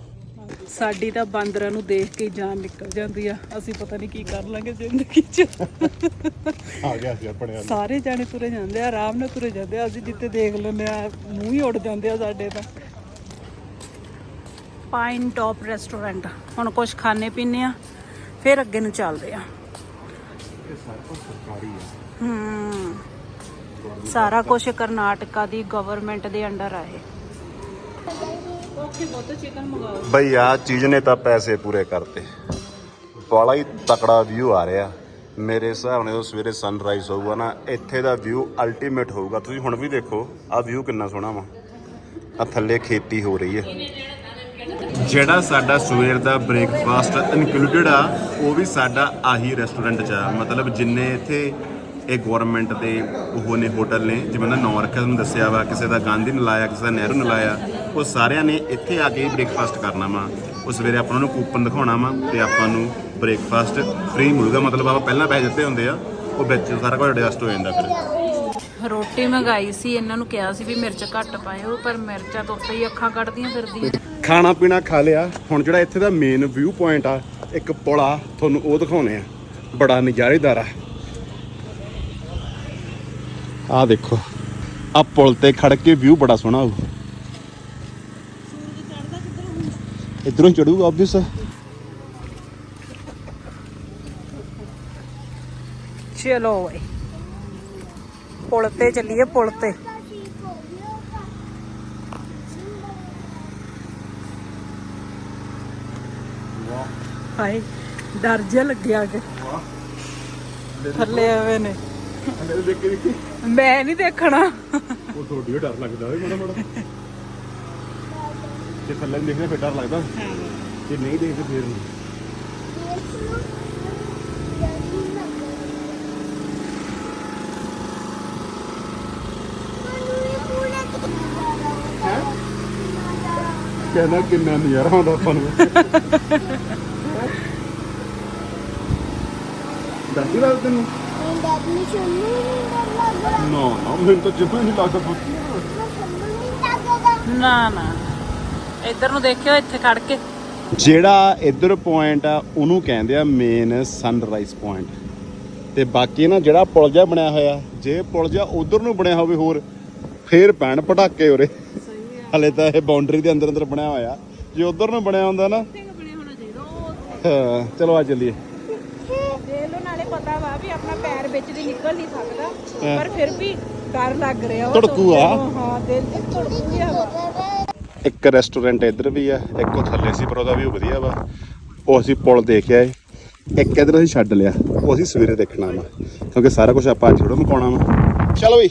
ਸਾਡੀ ਤਾਂ ਬਾਂਦਰਾਂ ਨੂੰ ਦੇਖ ਕੇ ਜਾਨ ਨਿਕਲ ਜਾਂਦੀ ਆ। ਅਸੀਂ ਪਤਾ ਨਹੀਂ ਕੀ ਕਰ ਲਾਂਗੇ ਜ਼ਿੰਦਗੀ 'ਚ। ਆ ਗਿਆ ਸੀ ਆਪਣੇ ਸਾਰੇ ਜਾਣੇ ਤੁਰੇ ਜਾਂਦੇ ਆ ਆਰਾਮ ਨਾਲ ਤੁਰੇ ਜਾਂਦੇ ਆ। ਅਸੀਂ ਜਿੱਥੇ ਦੇਖ ਲੈਂਦੇ ਆ ਮੂੰਹ ਹੀ ਉੱਡ ਜਾਂਦੇ ਆ ਸਾਡੇ ਤਾਂ। ਪਾਈਨ ਟਾਪ ਰੈਸਟੋਰੈਂਟ ਹੁਣ ਕੁਝ ਖਾਣੇ ਪੀਣੇ ਆ ਫਿਰ ਅੱਗੇ ਨੂੰ ਚੱਲਦੇ ਆ। ਇਹ ਸਾਰਾ ਕੁਝ ਸਰਕਾਰੀ ਆ। ਹਮ ਸਾਰਾ ਕੁਝ ਕਰਨਾਟਕਾ ਦੀ ਗਵਰਨਮੈਂਟ ਦੇ ਅੰਡਰ ਆ ਇਹ। ਬਈ ਆ ਚੀਜ਼ ਨੇ ਤਾਂ ਪੈਸੇ ਪੂਰੇ ਕਰਤੇ। ਬੜਾ ਹੀ ਤਕੜਾ ਵਿਊ ਆ ਰਿਹਾ। ਮੇਰੇ ਹਿਸਾਬ ਨਾਲ ਜਦੋਂ ਸਵੇਰੇ ਸਨਰਾਈਜ਼ ਹੋਊਗਾ ਨਾ ਇੱਥੇ ਦਾ ਵਿਊ ਅਲਟੀਮੇਟ ਹੋਊਗਾ। ਤੁਸੀਂ ਹੁਣ ਵੀ ਦੇਖੋ ਆ ਵਿਊ ਕਿੰਨਾ ਸੋਹਣਾ ਵਾ। ਆ ਥੱਲੇ ਖੇਤੀ ਹੋ ਰਹੀ ਹੈ। ਜਿਹੜਾ ਸਾਡਾ ਸਵੇਰ ਦਾ ਬ੍ਰੇਕਫਾਸਟ ਇਨਕਲੂਡਡ ਆ, ਉਹ ਵੀ ਸਾਡਾ ਆਹੀ ਰੈਸਟੋਰੈਂਟ 'ਚ ਆ। ਮਤਲਬ ਜਿੰਨੇ ਇੱਥੇ ਇਹ ਗਵਰਨਮੈਂਟ ਦੇ ਉਹ ਨੇ ਹੋਟਲ ਨੇ, ਜਿਵੇਂ ਨਾ ਨੌ ਰੱਖਿਆ, ਤੁਹਾਨੂੰ ਦੱਸਿਆ ਵਾ, ਕਿਸੇ ਦਾ ਗਾਂਧੀ ਨੇ ਲਾਇਆ, ਕਿਸੇ ਦਾ ਨਹਿਰੂ ਨੇ ਲਾਇਆ, ਉਹ ਸਾਰਿਆਂ ਨੇ ਇੱਥੇ ਆ ਕੇ ਬ੍ਰੇਕਫਾਸਟ ਕਰਨਾ ਵਾ। ਉਹ ਸਵੇਰੇ ਆਪਾਂ ਨੂੰ ਕੂਪਨ ਦਿਖਾਉਣਾ ਵਾ ਤੇ ਆਪਾਂ ਨੂੰ ਬ੍ਰੇਕਫਾਸਟ ਫ੍ਰੀ ਮਿਲੂਗਾ। ਮਤਲਬ ਆਪਾਂ ਪਹਿਲਾਂ ਪੈਸੇ ਦਿੱਤੇ ਹੁੰਦੇ ਆ, ਉਹ ਵਿੱਚ ਸਾਰਾ ਕੁਝ ਐਡਜਸਟ ਹੋ ਜਾਂਦਾ ਫਿਰ। ਰੋਟੀ ਮੰਗਾਈ ਸੀ, ਇਹਨਾਂ ਨੂੰ ਕਿਹਾ ਸੀ ਵੀ ਮਿਰਚ ਘੱਟ ਪਾਇਓ, ਪਰ ਮਿਰਚਾਂ ਤੋਂ ਉੱਤੇ ਹੀ ਅੱਖਾਂ ਕੱਢਦੀਆਂ ਫਿਰਦੀਆਂ। ਖਾਣਾ ਪੀਣਾ ਖਾ ਲਿਆ। ਹੁਣ ਜਿਹੜਾ ਇੱਥੇ ਦਾ ਮੇਨ ਵਿਊ ਪੁਆਇੰਟ ਆ, ਇੱਕ ਪੁਲ ਆ ਤੁਹਾਨੂੰ ਉਹ ਦਿਖਾਉਣੇ ਆ। ਬੜਾ ਨਜ਼ਾਰੇਦਾਰ ਆ। ਆ ਦੇਖੋ, ਆ ਪੁਲ ਤੇ ਖੜ ਕੇ ਵਿਊ ਬੜਾ ਸੋਹਣਾ ਹੋਊ। ਇਧਰੋਂ ਚੜੂਗਾ ਆਬਵੀਅਸ ਚਲੋ ਓਏ। ਪੁਲ ਤੇ ਚੱਲੀਏ, ਪੁਲ ਤੇ। ਹਾਏ ਡਰ ਜਿਹਾ ਲੱਗਿਆ ਕਿ ਥੱਲੇ ਆਵੇ ਨੇ। ਮੈਂ ਨਹੀਂ ਦੇਖਣਾ। ਉਹ ਥੋੜੀ ਡਰ ਲੱਗਦਾ ਓਏ ਮਾੜਾ ਮਾੜਾ। ਜੇ ਥੱਲੇ ਨੂੰ ਦੇਖਦੇ ਫਿਰ ਡਰ ਲੱਗਦਾ। ਜੇ ਨਹੀਂ ਦੇਖਦੇ ਫਿਰ ਨਹੀਂ। ਕਹਿੰਦਾ ਕਿੰਨਾ ਨਜ਼ਾਰਾ ਆਉਂਦਾ ਆਪਾਂ ਨੂੰ। ਡਰਦੀ ਲੱਗਦਾ ਤੈਨੂੰ? ਦਾਦੀ ਸੁਣਨੀ ਨਹੀਂ ਲੱਗਦਾ ਨਾ ਨਾ ਮੈਨੂੰ ਤਾਂ ਜਮਾ ਨਹੀਂ ਲੱਗਦਾ ਪੁੱਤ। ਲੱਗਦਾ। ਨਾ ਨਾ। ਇੱਧਰ ਨੂੰ ਦੇਖਿਓ ਇੱਥੇ ਖੜ ਕੇ। ਜਿਹੜਾ ਇਧਰ ਪੁਆਇੰਟ ਆ ਉਹਨੂੰ ਕਹਿੰਦੇ ਆ ਮੇਨ ਸਨਰਾਈਜ਼ ਪੁਆਇੰਟ ਤੇ ਬਾਕੀ ਨਾ ਜਿਹੜਾ ਪੁਲ ਜਿਹਾ ਬਣਿਆ ਹੋਇਆ ਜੇ ਪੁਲ ਜਿਹਾ ਉਧਰ ਨੂੰ ਬਣਿਆ ਹੋਵੇ ਹੋਰ ਫੇਰ ਪੈਣ ਪਟਾਕੇ ਉਰੇ। ਹਲੇ ਤਾਂ ਇਹ ਬਾਉਂਡਰੀ ਦੇ ਅੰਦਰ ਅੰਦਰ ਬਣਿਆ ਹੋਇਆ। ਜੇ ਉਧਰ ਨੂੰ ਬਣਿਆ ਹੁੰਦਾ ਨਾ। ਬਣਿਆ ਹੋਣਾ ਚਾਹੀਦਾ ਹਾਂ, ਚਲੋ ਆ ਚੱਲੀਏ ਦੇਖ ਲਓ ਨਾਲੇ ਪਤਾ ਵਾ ਵੀ ਆਪਣਾ ਪੈਰ ਵਿੱਚ ਦੀ ਨਿਕਲ ਨਹੀਂ ਸਕਦਾ ਹਾਂ। ਪਰ ਫਿਰ ਵੀ ਡਰ ਲੱਗ ਰਿਹਾ ਉਹ ਧੜਕੂ ਆ। ਹਾਂ ਦਿਲ ਤੇ ਧੜਕੂ ਜਿਹਾ ਵਾ। ਇੱਕ ਰੈਸਟੋਰੈਂਟ ਇੱਧਰ ਵੀ ਆ ਇੱਕ ਉਹ ਥੱਲੇ ਸੀ ਪਰ ਉਹਦਾ ਵੀ ਵਧੀਆ ਵਾ। ਉਹ ਅਸੀਂ ਪੁਲ ਦੇਖਿਆ ਏ। ਇੱਕ ਇੱਧਰ ਅਸੀਂ ਛੱਡ ਲਿਆ ਉਹ ਅਸੀਂ ਸਵੇਰੇ ਦੇਖਣਾ ਵਾ ਕਿਉਂਕਿ ਸਾਰਾ ਕੁਝ ਆਪਾਂ ਅੱਜ ਥੋੜਾ ਮੁਕਾਉਣਾ ਵਾ। ਚਲੋ ਵੀ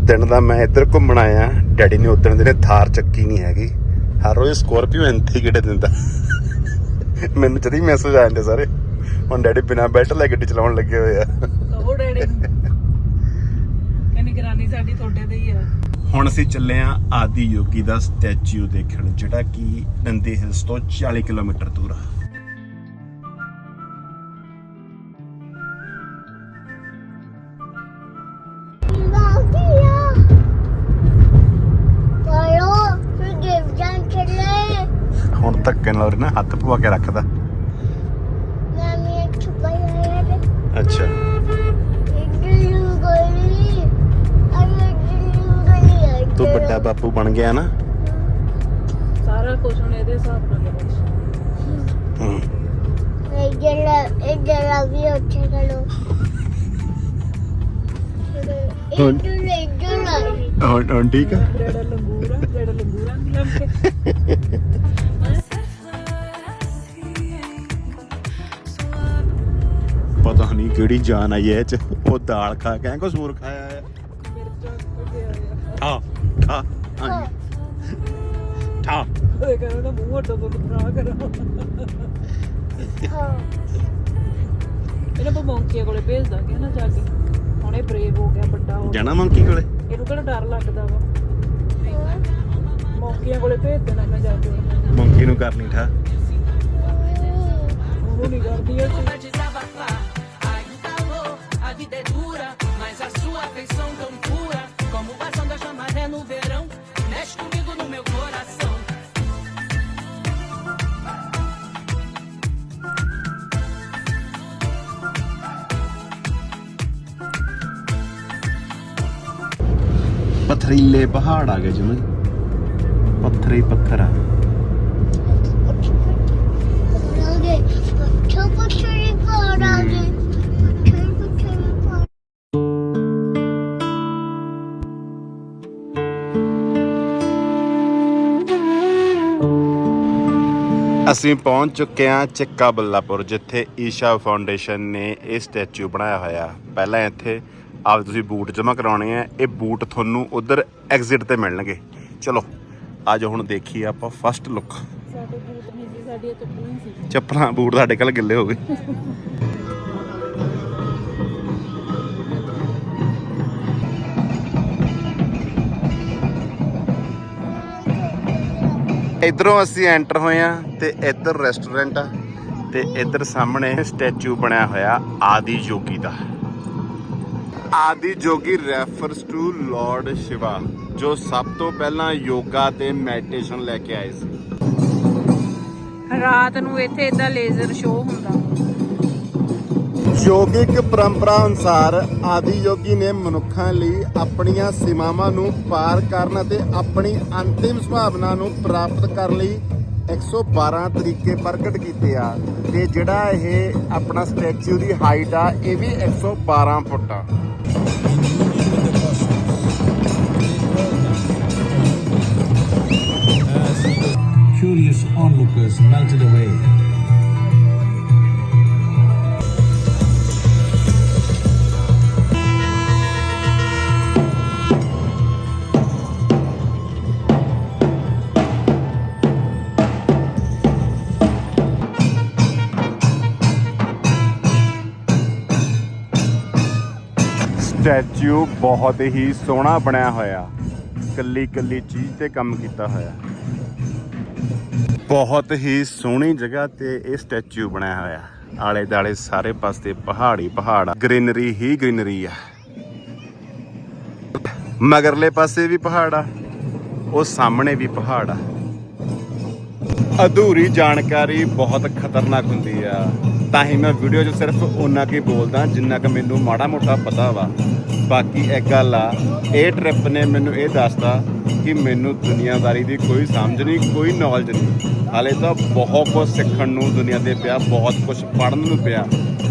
ਦਿਨ ਦਾ ਮੈਂ ਇੱਧਰ ਘੁੰਮਣ ਆਇਆ ਡੈਡੀ ਨੇ ਉਦੋਂ ਦਿਨੇ ਥਾਰ ਚੱਕੀ ਨਹੀਂ ਹੈਗੀ। ਹਰ ਰੋਜ਼ ਸਕੋਰਪੀਓ ਇੰਥੇ ਕਿਹੜੇ ਦਿੰਦਾ ਮੈਨੂੰ ਜਦੀ ਮੈਸੇਜ ਆ ਜਾਂਦੇ ਸਾਰੇ। ਹੁਣ ਡੈਡੀ ਬਿਨਾ ਬੈਲਟ ਲੈ ਗੱਡੀ ਚਲਾਉਣ ਲੱਗੇ ਹੋਏ ਆ। ਕਹੋ ਡੈਡੀ। ਇਹ ਨਿਗਰਾਨੀ ਸਾਡੀ ਤੁਹਾਡੇ ਤੇ ਹੀ ਆ। ਹੁਣ ਅਸੀਂ ਚੱਲੇ ਆ ਆਦੀ ਯੋਗੀ ਦਾ ਸਟੈਚੂ ਦੇਖਣ ਜਿਹੜਾ ਕਿ ਨੰਦੀ ਹਿਲਸ ਤੋਂ 40 ਕਿਲੋਮੀਟਰ ਦੂਰ ਆ। ਹੁਣ ਧੱਕੇ ਨਾਲ ਉਹਦੇ ਨਾ ਹੱਥ ਪਵਾ ਕੇ ਰੱਖਦਾ। ਅੱਛਾ। ਤੂੰ ਵੱਡਾ ਬਾਪੂ ਬਣ ਗਿਆ ਨਾ। ਸਾਰਾ ਕੁਝ ਹੁਣ ਇਹਦੇ ਹਿਸਾਬ ਨਾਲ ਹੈ ਹੂੰ। ਇੱਡਲ ਇੱਡਲ ਵੀ ਉੱਥੇ ਕਰੋ ਹੁਣ ਹੁਣ ਠੀਕ ਆ? ਜਿਹੜਾ ਲੰਗੂਰਾ ਜਿਹੜਾ ਲੰਗੂਰਾ ਦੀ ਲੰਕੇ ਪਤਾ ਨਹੀਂ ਕਿਹੜੀ ਜਾਨ ਆਈ ਐ ਚ? ਉਹ ਦਾਲ ਖਾ ਕੇ ਕੁਝ ਹੋਰ ਖਾਇਆ ਹੈ ਠਾ ਠਾ ਠਾ। ਉਹ ਕਹਿੰਦਾ ਮੂੰਹ ਹਟੋ ਤੋਂ ਭਰਾ ਕਰੋ। ਹਾਂ। ਇਹਨਾਂ ਨੂੰ ਮੌਂਕੀਆਂ ਕੋਲੇ ਭੇਜ ਦਾਂਗੇ ਨਾ ਜਾ ਕੇ। ਹੁਣ ਬਰੇਵ ਹੋ ਗਿਆ ਵੱਡਾ ਹੋ ਗਿਆ। ਜਾਣਾ ਮੰਕੀ ਕੋਲੇ? ਇਹਨੂੰ ਕਿਹੜਾ ਡਰ ਲੱਗਦਾ ਵਾ? ਮੌਕੀਆਂ ਕੋਲੇ ਭੇਜ ਦੇਣਾ ਮੈਂ ਜਾ ਕੇ। ਮੰਕੀ ਨੂੰ ਕਰਨੀ ਠਾ। ਉਹਨੂੰ ਨਹੀਂ ਕਰਦੀ ਇਹ vida é dura, mas a sua afeição tão pura, como o bação da chamaré no verão, mexe comigo no meu coração. पथरीले पहाड़ आ गए जिमें पत्थर ही पत्थर ਅਸੀਂ ਪਹੁੰਚ ਚੁੱਕੇ ਹਾਂ ਚੱਕਾ ਬੱਲਾਪੁਰ ਜਿੱਥੇ ਈਸ਼ਾ ਫਾਊਂਡੇਸ਼ਨ ਨੇ ਇਹ ਸਟੈਚੂ ਬਣਾਇਆ ਹੋਇਆ। ਪਹਿਲਾਂ ਇੱਥੇ ਆਪ ਤੁਸੀਂ ਬੂਟ ਜਮ੍ਹਾਂ ਕਰਾਉਣੇ ਆ ਇਹ ਬੂਟ ਤੁਹਾਨੂੰ ਉਧਰ ਐਗਜ਼ਿਟ ਤੇ ਮਿਲਣਗੇ। ਚਲੋ ਅੱਜ ਹੁਣ ਦੇਖੀਏ ਆਪਾਂ ਫਸਟ ਲੁੱਕ ਸਾਡੇ ਬੂਟ ਨਹੀਂ ਸੀ ਸਾਡੀਆਂ ਚੱਪਲਾਂ ਸੀ। ਚੱਪਲਾਂ ਬੂਟ ਸਾਡੇ ਕੋਲ ਗਿੱਲੇ ਹੋ ਗਏ। ਇਧਰੋਂ ਅਸੀਂ ਐਂਟਰ ਹੋਏ ਆ ਤੇ ਇੱਧਰ ਰੈਸਟੋਰੈਂਟ ਆ ਤੇ ਇੱਧਰ ਸਾਹਮਣੇ ਸਟੈਚੂ ਬਣਿਆ ਹੋਇਆ ਆਦੀ ਜੋਗੀ ਦਾ। ਆਦੀ ਜੋਗੀ ਰੈਫਰਸ ਟੂ ਲਾਰਡ ਸ਼ਿਵਾ ਜੋ ਸਭ ਤੋਂ ਪਹਿਲਾਂ ਯੋਗਾ ਤੇ ਮੈਡੀਟੇਸ਼ਨ ਲੈ ਕੇ ਆਏ ਸੀ। ਰਾਤ ਨੂੰ ਇੱਥੇ ਇਦਾਂ ਲੇਜ਼ਰ ਸ਼ੋਅ ਹੁੰਦਾ। ਯੋਗਿਕ ਪਰੰਪਰਾ ਅਨੁਸਾਰ ਆਦਿ ਯੋਗੀ ਨੇ ਮਨੁੱਖਾਂ ਲਈ ਆਪਣੀਆਂ ਸੀਮਾਵਾਂ ਨੂੰ ਪਾਰ ਕਰਨ ਅਤੇ ਆਪਣੀ ਅੰਤਿਮ ਸੁਭਾਵਨਾ ਨੂੰ ਪ੍ਰਾਪਤ ਕਰਨ ਲਈ 112 ਤਰੀਕੇ ਪ੍ਰਗਟ ਕੀਤੇ ਆ ਤੇ ਜਿਹੜਾ ਇਹ ਆਪਣਾ ਸਟੈਚੂ ਦੀ ਹਾਈਟ ਆ, ਇਹ ਵੀ 112 ਫੁੱਟ ਆ Curious onlookers melted away. Statue ਬਹੁਤ ਹੀ ਸੋਹਣਾ ਬਣਿਆ ਹੋਇਆ। ਕੱਲੀ ਕੱਲੀ ਚੀਜ਼ ਤੇ ਕੰਮ ਕੀਤਾ ਹੋਇਆ। ਬਹੁਤ ਹੀ ਸੋਹਣੀ ਜਗ੍ਹਾ ਤੇ ਇਹ ਸਟੈਚੂ ਬਣਿਆ ਹੋਇਆ। ਆਲੇ ਦਾਲੇ ਸਾਰੇ ਪਾਸੇ ਪਹਾੜੀ ਪਹਾੜ, ਗ੍ਰੀਨਰੀ ਹੀ ਗ੍ਰੀਨਰੀ ਆ। ਮਗਰਲੇ ਪਾਸੇ ਵੀ ਪਹਾੜ ਆ, ਉਹ ਸਾਹਮਣੇ ਵੀ ਪਹਾੜ ਆ। ਅਧੂਰੀ ਜਾਣਕਾਰੀ ਬਹੁਤ ਖਤਰਨਾਕ ਹੁੰਦੀ ਆ। ਤਾਂ ਹੀ ਮੈਂ ਵੀਡੀਓ 'ਚ ਸਿਰਫ ਉਹਨਾਂ ਕੀ ਬੋਲਦਾ, ਜਿੰਨਾ ਕਿ ਮੈਨੂੰ ਮਾੜਾ ਮੋਟਾ ਪਤਾ ਵਾ। ਬਾਕੀ ਇੱਕ ਗੱਲ ਆ, ਇਹ ਟ੍ਰਿਪ ਨੇ ਮੈਨੂੰ ਇਹ ਦੱਸਦਾ ਕਿ ਮੈਨੂੰ ਦੁਨੀਆਦਾਰੀ ਦੀ ਕੋਈ ਸਮਝ ਨਹੀਂ, ਕੋਈ ਨੌਲੇਜ ਨਹੀਂ। ਹਾਲੇ ਤਾਂ ਬਹੁਤ ਕੁਝ ਸਿੱਖਣ ਨੂੰ ਦੁਨੀਆ ਤੇ ਪਿਆ, ਬਹੁਤ ਕੁਝ ਪੜ੍ਹਨ ਨੂੰ ਪਿਆ।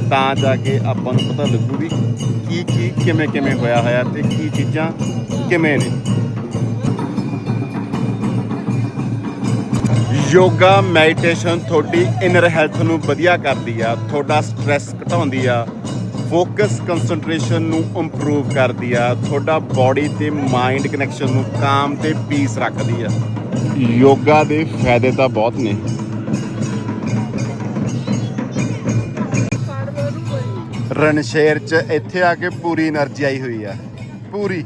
ਤਾਂ ਜਾ ਕੇ ਆਪਾਂ ਨੂੰ ਪਤਾ ਲੱਗੂ ਵੀ ਕੀ ਕੀ ਕਿਵੇਂ ਕਿਵੇਂ ਹੋਇਆ ਹੋਇਆ ਤੇ ਕੀ ਚੀਜ਼ਾਂ ਕਿਵੇਂ ਨੇ। ਯੋਗਾ, ਮੈਡੀਟੇਸ਼ਨ ਤੁਹਾਡੀ ਇਨਰ ਹੈਲਥ ਨੂੰ ਵਧੀਆ ਕਰਦੀ ਆ, ਤੁਹਾਡਾ ਸਟ्रेस ਘਟਾਉਂਦੀ ਆ ਫੋਕਸ ਕਨਸੈਂਟਰੇਸ਼ਨ ਨੂੰ ਇੰਪਰੂਵ ਕਰਦੀ ਆ, ਤੁਹਾਡਾ ਬਾਡੀ ਤੇ ਮਾਈਂਡ ਕਨੈਕਸ਼ਨ ਨੂੰ ਕਾਮ ਤੇ ਪੀਸ ਰੱਖਦੀ ਆ। ਯੋਗਾ ਦੇ ਫਾਇਦੇ ਤਾਂ ਬਹੁਤ ਨੇ। ਰਣਸ਼ੇਰ ਚ ਇੱਥੇ ਆ ਕੇ ਪੂਰੀ એનર્ਜੀ ਆਈ ਹੋਈ ਆ। ਪੂਰੀ।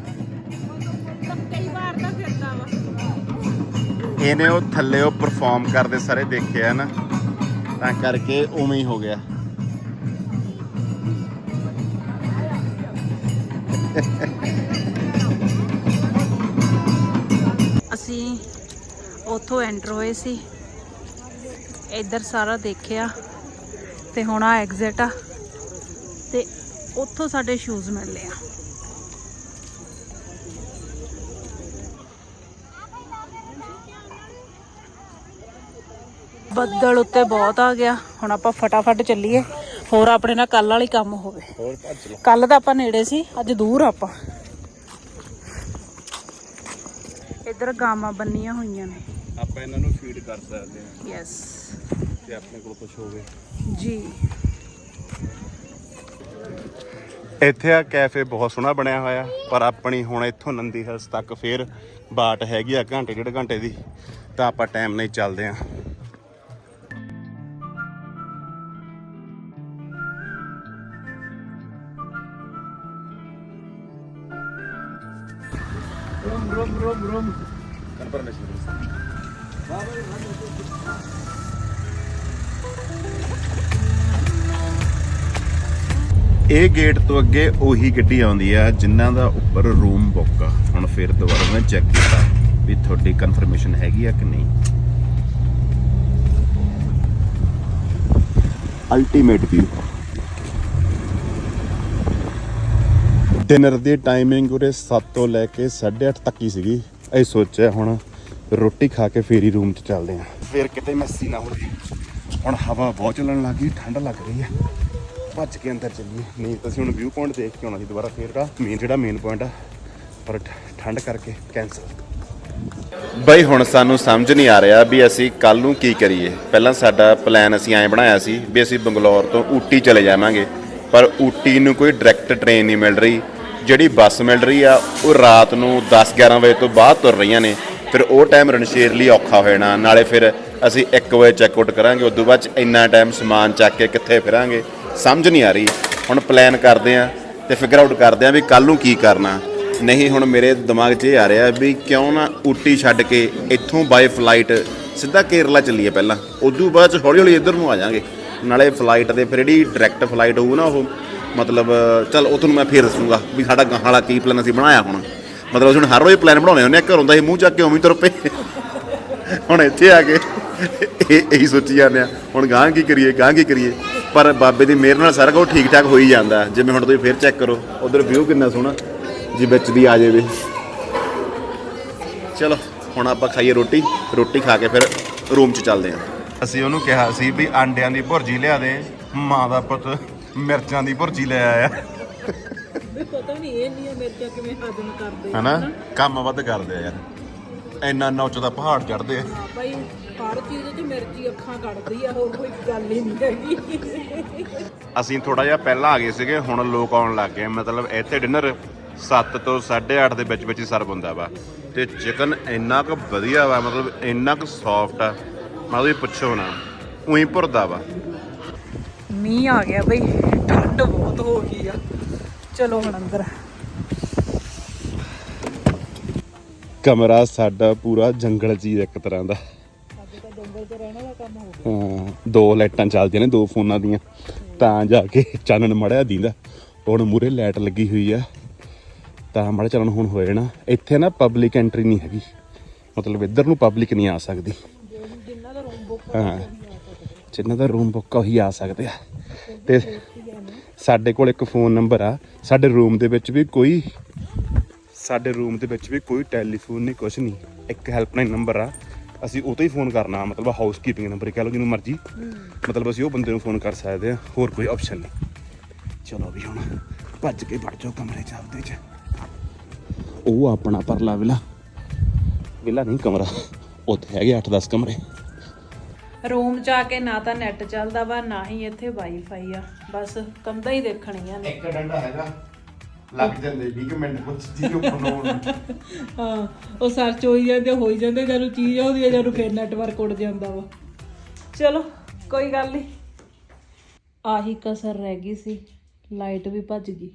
ਇਹਨੇ ਉਹ ਥੱਲੇ ਉਹ ਪਰਫਾਰਮ ਕਰਦੇ ਸਾਰੇ ਦੇਖੇ ਨਾ, ਤਾਂ ਕਰਕੇ ਉਵੇਂ ਹੀ ਹੋ ਗਿਆ। ਅਸੀਂ ਉੱਥੋਂ ਐਂਟਰ ਹੋਏ ਸੀ। ਇੱਧਰ ਸਾਰਾ ਦੇਖਿਆ ਤੇ ਹੁਣ ਆ ਐਗਜ਼ਿਟ ਆ। ਤੇ ਉੱਥੋਂ ਸਾਡੇ ਸ਼ੂਜ਼ ਮਿਲਨੇ ਆ। ਬੱਦਲ ਉੱਤੇ ਬਹੁਤ ਆ ਗਿਆ। ਹੁਣ ਆਪਾਂ ਫਟਾਫਟ ਚੱਲੀਏ। ਹੋਰ ਆਪਣੇ ਨਾਲ ਕੱਲ ਵਾਲੀ ਕੰਮ ਹੋਵੇ। ਹੋਰ ਭੱਜ ਲਓ। ਕੱਲ ਤਾਂ ਆਪਾਂ ਨੇੜੇ ਸੀ ਅੱਜ ਦੂਰ ਆਪਾਂ। ਇੱਧਰ ਗਾਵਾਂ ਬੰਨੀਆਂ ਹੋਈਆਂ ਨੇ। ਆਪਾਂ ਇਹਨਾਂ ਨੂੰ ਫੀਡ ਕਰ ਸਕਦੇ ਹਾਂ। ਯੈਸ ਤੇ ਆਪਣੇ ਕੋਲ ਕੁਝ ਹੋਵੇ। ਜੀ। ਇੱਥੇ ਆ ਕੈਫੇ ਬਹੁਤ ਸੋਹਣਾ ਬਣਿਆ ਹੋਇਆ ਪਰ ਆਪਣੀ ਹੁਣ ਇੱਥੋਂ ਨੰਦੀ ਹਿਲਸ ਤੱਕ ਫੇਰ ਬਾਟ ਹੈਗੀ ਆ ਘੰਟੇ ਡੇਢ ਘੰਟੇ ਦੀ। ਤਾਂ ਆਪਾਂ ਟਾਈਮ ਨਹੀਂ ਚੱਲਦੇ ਆ ਇਹ ਗੇਟ ਤੋਂ ਅੱਗੇ ਉਹੀ ਗੱਡੀ ਆਉਂਦੀ ਆ, ਜਿਨ੍ਹਾਂ ਦਾ ਉੱਪਰ ਰੂਮ ਬੁੱਕ ਆ। ਹੁਣ ਫਿਰ ਦੁਬਾਰਾ ਮੈਂ ਚੈੱਕ ਕੀਤਾ ਵੀ ਤੁਹਾਡੀ ਕਨਫਰਮੇਸ਼ਨ ਹੈਗੀ ਆ ਕਿ ਨਹੀਂ। ਅਲਟੀਮੇਟ ਵਿਊ ਡਿਨਰ ਦੀ ਟਾਈਮਿੰਗ ਉਰੇ 7 ਤੋਂ ਲੈ ਕੇ 8:30 ਤੱਕ ਹੀ ਸੀਗੀ। ਅਸੀਂ ਸੋਚਿਆ ਹੁਣ ਰੋਟੀ ਖਾ ਕੇ ਫੇਰ ਹੀ ਰੂਮ 'ਚ ਚੱਲਦੇ ਆਂ। ਫੇਰ ਕਿਤੇ ਮੈਸੀ ਨਾ ਹੋ ਜਾਏ ਹੁਣ ਹਵਾ ਬਹੁਤ ਚੱਲਣ ਲੱਗ ਗਈ, ਠੰਡ ਲੱਗ ਰਹੀ ਆ। ਭੱਜ ਕੇ ਅੰਦਰ ਚੱਲੀਏ। ਨਹੀਂ ਤਾਂ ਅਸੀਂ ਹੁਣ ਵਿਊ ਪੁਆਇੰਟ ਦੇਖ ਕੇ ਆਉਣਾ ਸੀ ਦੁਬਾਰਾ ਫੇਰ ਦਾ ਮੇਨ ਜਿਹੜਾ ਮੇਨ ਪੁਆਇੰਟ ਆ, ਪਰ ਠੰਡ ਕਰਕੇ ਕੈਂਸਲ ਬਈ, ਹੁਣ ਸਾਨੂੰ ਸਮਝ ਨਹੀਂ ਆ ਰਿਹਾ ਵੀ ਅਸੀਂ ਕੱਲ ਨੂੰ ਕੀ ਕਰੀਏ। ਪਹਿਲਾਂ ਸਾਡਾ ਪਲਾਨ ਅਸੀਂ ਐਂ ਬਣਾਇਆ ਸੀ ਵੀ ਅਸੀਂ ਬੰਗਲੌਰ ਤੋਂ ਊਟੀ ਚਲੇ ਜਾਵਾਂਗੇ। ਪਰ ਊਟੀ ਨੂੰ ਕੋਈ ਡਾਇਰੈਕਟ ਟ੍ਰੇਨ ਨਹੀਂ ਮਿਲ ਰਹੀ। ਜਿਹੜੀ ਬੱਸ ਮਿਲ ਰਹੀ ਆ, ਉਹ ਰਾਤ ਨੂੰ 10 11 ਵਜੇ ਤੋਂ ਬਾਅਦ ਤੁਰ ਰਹੀਆਂ ਨੇ। ਫਿਰ ਉਹ ਟਾਈਮ ਰਣਸ਼ੇਰ ਲਈ ਔਖਾ ਹੋ ਜਾਣਾ। ਨਾਲੇ ਫਿਰ ਅਸੀਂ 1 ਵਜੇ ਚੈੱਕ ਆਊਟ ਕਰਾਂਗੇ। ਤੋਂ ਬਾਅਦ 'ਚ ਇੰਨਾ ਟਾਈਮ ਸਮਾਨ ਚੱਕ ਕੇ ਕਿੱਥੇ ਫਿਰਾਂਗੇ? ਸਮਝ ਨਹੀਂ ਆ ਰਹੀ। ਹੁਣ ਪਲਾਨ ਕਰਦੇ ਆ ਤੇ ਫਿਗਰ ਆਊਟ ਕਰਦੇ ਆ ਵੀ ਕੱਲ ਨੂੰ ਕੀ ਕਰਨਾ। ਨਹੀਂ, ਹੁਣ ਮੇਰੇ ਦਿਮਾਗ 'ਚ ਇਹ ਆ ਰਿਹਾ ਵੀ ਕਿਉਂ ਨਾ ਊਟੀ ਛੱਡ ਕੇ ਇੱਥੋਂ ਬਾਈ ਫਲਾਈਟ ਸਿੱਧਾ ਕੇਰਲਾ ਚੱਲੀਏ ਪਹਿਲਾਂ। ਉਦੋਂ ਬਾਅਦ 'ਚ ਹੌਲੀ ਹੌਲੀ ਇੱਧਰ ਨੂੰ ਆ ਜਾਾਂਗੇ। ਨਾਲੇ ਫਲਾਈਟ ਦੇ ਫਿਰ ਜਿਹੜੀ ਡਾਇਰੈਕਟ ਫਲਾਈਟ ਹੋਊ ਨਾ ਉਹ, ਮਤਲਬ, ਚਲ ਉਹ ਤੁਹਾਨੂੰ ਮੈਂ ਫੇਰ ਦੱਸੂਗਾ ਵੀ ਸਾਡਾ ਗਾਂ ਵਾਲਾ ਕੀ ਪਲਾਨ ਅਸੀਂ ਬਣਾਇਆ ਹੁਣ। ਮਤਲਬ ਅਸੀਂ ਹੁਣ ਹਰ ਰੋਜ਼ ਪਲਾਨ ਬਣਾਉਣੇ ਹੁੰਦੇ ਆ, ਘਰੋਂ ਦਾ ਇਹ ਮੂੰਹ ਚੱਕ ਕੇ ਉਵੇਂ ਤੁਰ ਪਏ। ਹੁਣ ਇੱਥੇ ਆ ਕੇ ਇਹ ਇਹੀ ਸੋਚੀ ਜਾਂਦੇ ਆ। ਹੁਣ ਗਾਂ ਕੀ ਕਰੀਏ ਗਾਂ ਕੀ ਕਰੀਏ? ਪਰ ਬਾਬੇ ਦੀ ਮਿਹਰ ਨਾਲ ਸਾਰਾ ਕੁਝ ਠੀਕ ਠਾਕ ਹੋ ਹੀ ਜਾਂਦਾ। ਜਿਵੇਂ ਹੁਣ ਤੁਸੀਂ ਫੇਰ ਚੈੱਕ ਕਰੋ ਉਧਰ ਵਿਊ ਕਿੰਨਾ ਸੋਹਣਾ ਜੀ ਵਿੱਚ ਦੀ ਆ ਜਾਵੇ। ਚਲੋ ਹੁਣ ਆਪਾਂ ਖਾਈਏ ਰੋਟੀ ਰੋਟੀ ਖਾ ਕੇ ਫਿਰ ਰੂਮ 'ਚ ਚੱਲਦੇ ਹਾਂ ਅਸੀਂ ਉਹਨੂੰ ਕਿਹਾ ਸੀ ਵੀ ਆਂਡਿਆਂ ਦੀ ਭੁਰਜੀ ਲਿਆ ਦੇ ਮਾਂ ਦਾ ਪੁੱਤ ਮਿਰਚਾਂ ਦੀ ਭੁਰਜੀ ਲੈ ਆਇਆ। ਵੀ ਪਤਾ ਨਹੀਂ ਇਹ ਨਹੀਂ ਮਿਰਚਾਂ ਕਿਵੇਂ ਹਜ਼ਮ ਕਰਦੇ ਹਨਾ? ਕੰਮ ਵੱਧ ਕਰਦੇ ਆ ਯਾਰ। ਇੰਨਾ ਨੌਚ ਦਾ ਪਹਾੜ ਚੜਦੇ ਆ। ਹਾਂ ਭਾਈ ਹਰ ਚੀਜ਼ 'ਚ ਮਿਰਚੀ ਅੱਖਾਂ ਕੱਢਦੀ ਆ ਹੋਰ ਕੋਈ ਗੱਲ ਹੀ ਨਹੀਂ ਹੈਗੀ। ਅਸੀਂ ਥੋੜਾ ਜਿਹਾ ਪਹਿਲਾਂ ਆ ਗਏ ਸੀਗੇ ਹੁਣ ਲੋਕ ਆਉਣ ਲੱਗ ਗਏ ਮਤਲਬ ਇੱਥੇ ਡਿਨਰ 7 ਤੋਂ 8:30 ਦੇ ਵਿੱਚ ਵਿੱਚ ਹੀ ਸਰਵ ਹੁੰਦਾ ਵਾ। ਤੇ ਚਿਕਨ ਇੰਨਾ ਕੁ ਵਧੀਆ ਵਾ ਮਤਲਬ ਇੰਨਾ ਕੁ ਸੌਫਟ ਆ। ਮਤਲਬ ਇਹ ਪੁੱਛੋ ਨਾ ਉਹੀ ਭੁਰਦਾ ਵਾ। ਮੀਂਹ ਆ ਗਿਆ ਬਈ ਠੰਡ ਬਹੁਤ ਹੋ ਗਈ ਆ। ਚਲੋ ਹੁਣ ਅੰਦਰ। ਕਮਰਾ ਸਾਡਾ ਪੂਰਾ ਜੰਗਲ ਜੀ ਇੱਕ ਤਰ੍ਹਾਂ ਦਾ। ਸਾਡੇ ਤਾਂ ਜੰਗਲ 'ਚ ਰਹਿਣ ਦਾ ਕੰਮ ਹੋ ਹਾਂ ਦੋ ਲਾਈਟਾਂ ਚੱਲਦੀਆਂ ਨੇ ਦੋ ਫੋਨਾਂ ਦੀਆਂ। ਤਾਂ ਜਾ ਕੇ ਚਾਨਣ ਮੜਿਆ ਦੀਂਦਾ। ਹੁਣ ਮੂਰੇ ਲਾਈਟ ਲੱਗੀ ਹੋਈ ਆ। ਤਾਂ ਮੜਾ ਚੱਲਣ ਹੁਣ ਹੋਏ ਨਾ। ਇੱਥੇ ਨਾ ਪਬਲਿਕ ਐਂਟਰੀ ਨਹੀਂ ਹੈਗੀ। ਮਤਲਬ ਇੱਧਰ ਨੂੰ ਪਬਲਿਕ ਨਹੀਂ ਆ ਸਕਦੀ। ਜਿੰਨਾ ਦਾ ਰੂਮ ਬੁੱਕ ਹਾਂ ਜਿਨ੍ਹਾਂ ਦਾ ਰੂਮ ਬੁੱਕ ਆ ਉਹੀ ਆ ਸਕਦੇ ਆ। ਤੇ ਸਾਡੇ ਕੋਲ ਇੱਕ ਫੋਨ ਨੰਬਰ ਆ। ਸਾਡੇ ਰੂਮ ਦੇ ਵਿੱਚ ਵੀ ਕੋਈ ਸਾਡੇ ਰੂਮ ਦੇ ਵਿੱਚ ਵੀ ਕੋਈ ਟੈਲੀਫੋਨ ਨਹੀਂ ਕੁਛ ਨਹੀਂ। ਇੱਕ ਹੈਲਪਲਾਈਨ ਨੰਬਰ ਆ। ਅਸੀਂ ਉਹ ਤੋਂ ਹੀ ਫੋਨ ਕਰਨਾ ਮਤਲਬ ਹਾਊਸਕੀਪਿੰਗ ਨੰਬਰ ਕਹ ਲਓ ਜਿਹਨੂੰ ਮਰਜ਼ੀ। ਮਤਲਬ ਅਸੀਂ ਉਹ ਬੰਦੇ ਨੂੰ ਫੋਨ ਕਰ ਸਕਦੇ ਆ ਹੋਰ ਕੋਈ ਆਪਸ਼ਨ ਨਹੀਂ। ਚਲੋ ਵੀ ਹੁਣ ਭੱਜ ਕੇ ਵੜ ਜਾਓ ਕਮਰੇ ਚ ਆਪਦੇ ਚ। ਉਹ ਆਪਣਾ ਪਰਲਾ ਵਿਲਾ। ਵਿਲਾ ਨਹੀਂ ਕਮਰਾ। ਉੱਥੇ ਹੈਗੇ 8-10 ਕਮਰੇ। ਰੂਮ ਆ ਕੇ ਨਾ ਤਾਂ ਨੈਟ ਚੱਲਦਾ ਵਾ ਨਾ ਹੀ ਇੱਥੇ ਵਾਈਫਾਈ ਆ। ਬਸ ਕੰਧਾਂ ਹੀ ਦੇਖਣੀਆਂ ਨੇ। ਇੱਕ ਡੰਡਾ ਹੈਗਾ। ਲੱਗ ਜਾਂਦੇ 20 ਮਿੰਟ ਕੁਝ ਚੀਜ਼ ਉੱਪਰ ਨੂੰ ਹਾਂ ਉਹ ਸਰਚ ਹੋਈ ਜਾਂਦੇ ਹੋਈ ਜਾਂਦੇ ਜਦੋਂ ਚੀਜ਼ ਆਉਂਦੀ ਹੈ ਜਦੋਂ ਫਿਰ ਨੈਟਵਰਕ ਉੱਡ ਜਾਂਦਾ ਵਾ। ਚਲੋ ਕੋਈ ਗੱਲ ਨਹੀਂ ਆਹੀ ਕਸਰ ਰਹਿ ਗਈ ਸੀ ਲਾਈਟ ਵੀ ਭੱਜ ਗਈ।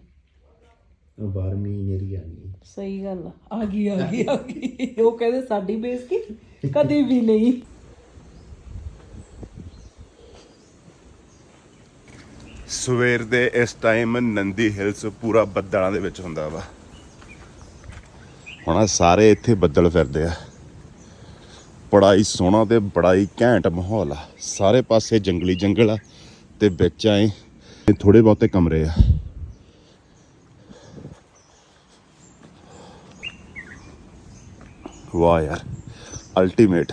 ਬਾਹਰ ਮੀਂਹ ਨੇਰੀ ਆ ਗਈ। ਸਹੀ ਗੱਲ ਆ ਆ ਗਈ ਆ ਗਈ ਆ ਗਈ। ਉਹ ਕਹਿੰਦੇ ਸਾਡੀ ਬੇਇੱਜ਼ਤੀ ਕਦੀ ਵੀ ਨਹੀਂ। ਸਵੇਰ ਦੇ ਇਸ ਟਾਈਮ ਨੰਦੀ ਹਿਲਸ ਪੂਰਾ ਬੱਦਲਾਂ ਦੇ ਵਿੱਚ ਹੁੰਦਾ ਵਾ। ਹੁਣ ਸਾਰੇ ਇੱਥੇ ਬੱਦਲ ਫਿਰਦੇ ਆ। ਬੜਾ ਹੀ ਸੋਹਣਾ ਤੇ ਬੜਾ ਹੀ ਘੈਂਟ ਮਾਹੌਲ ਆ। ਸਾਰੇ ਪਾਸੇ ਜੰਗਲੀ ਜੰਗਲ ਆ ਤੇ ਵਿੱਚ ਆਏ ਥੋੜੇ ਬਹੁਤੇ ਕਮਰੇ ਆ। ਵਾਹ ਯਾਰ ਅਲਟੀਮੇਟ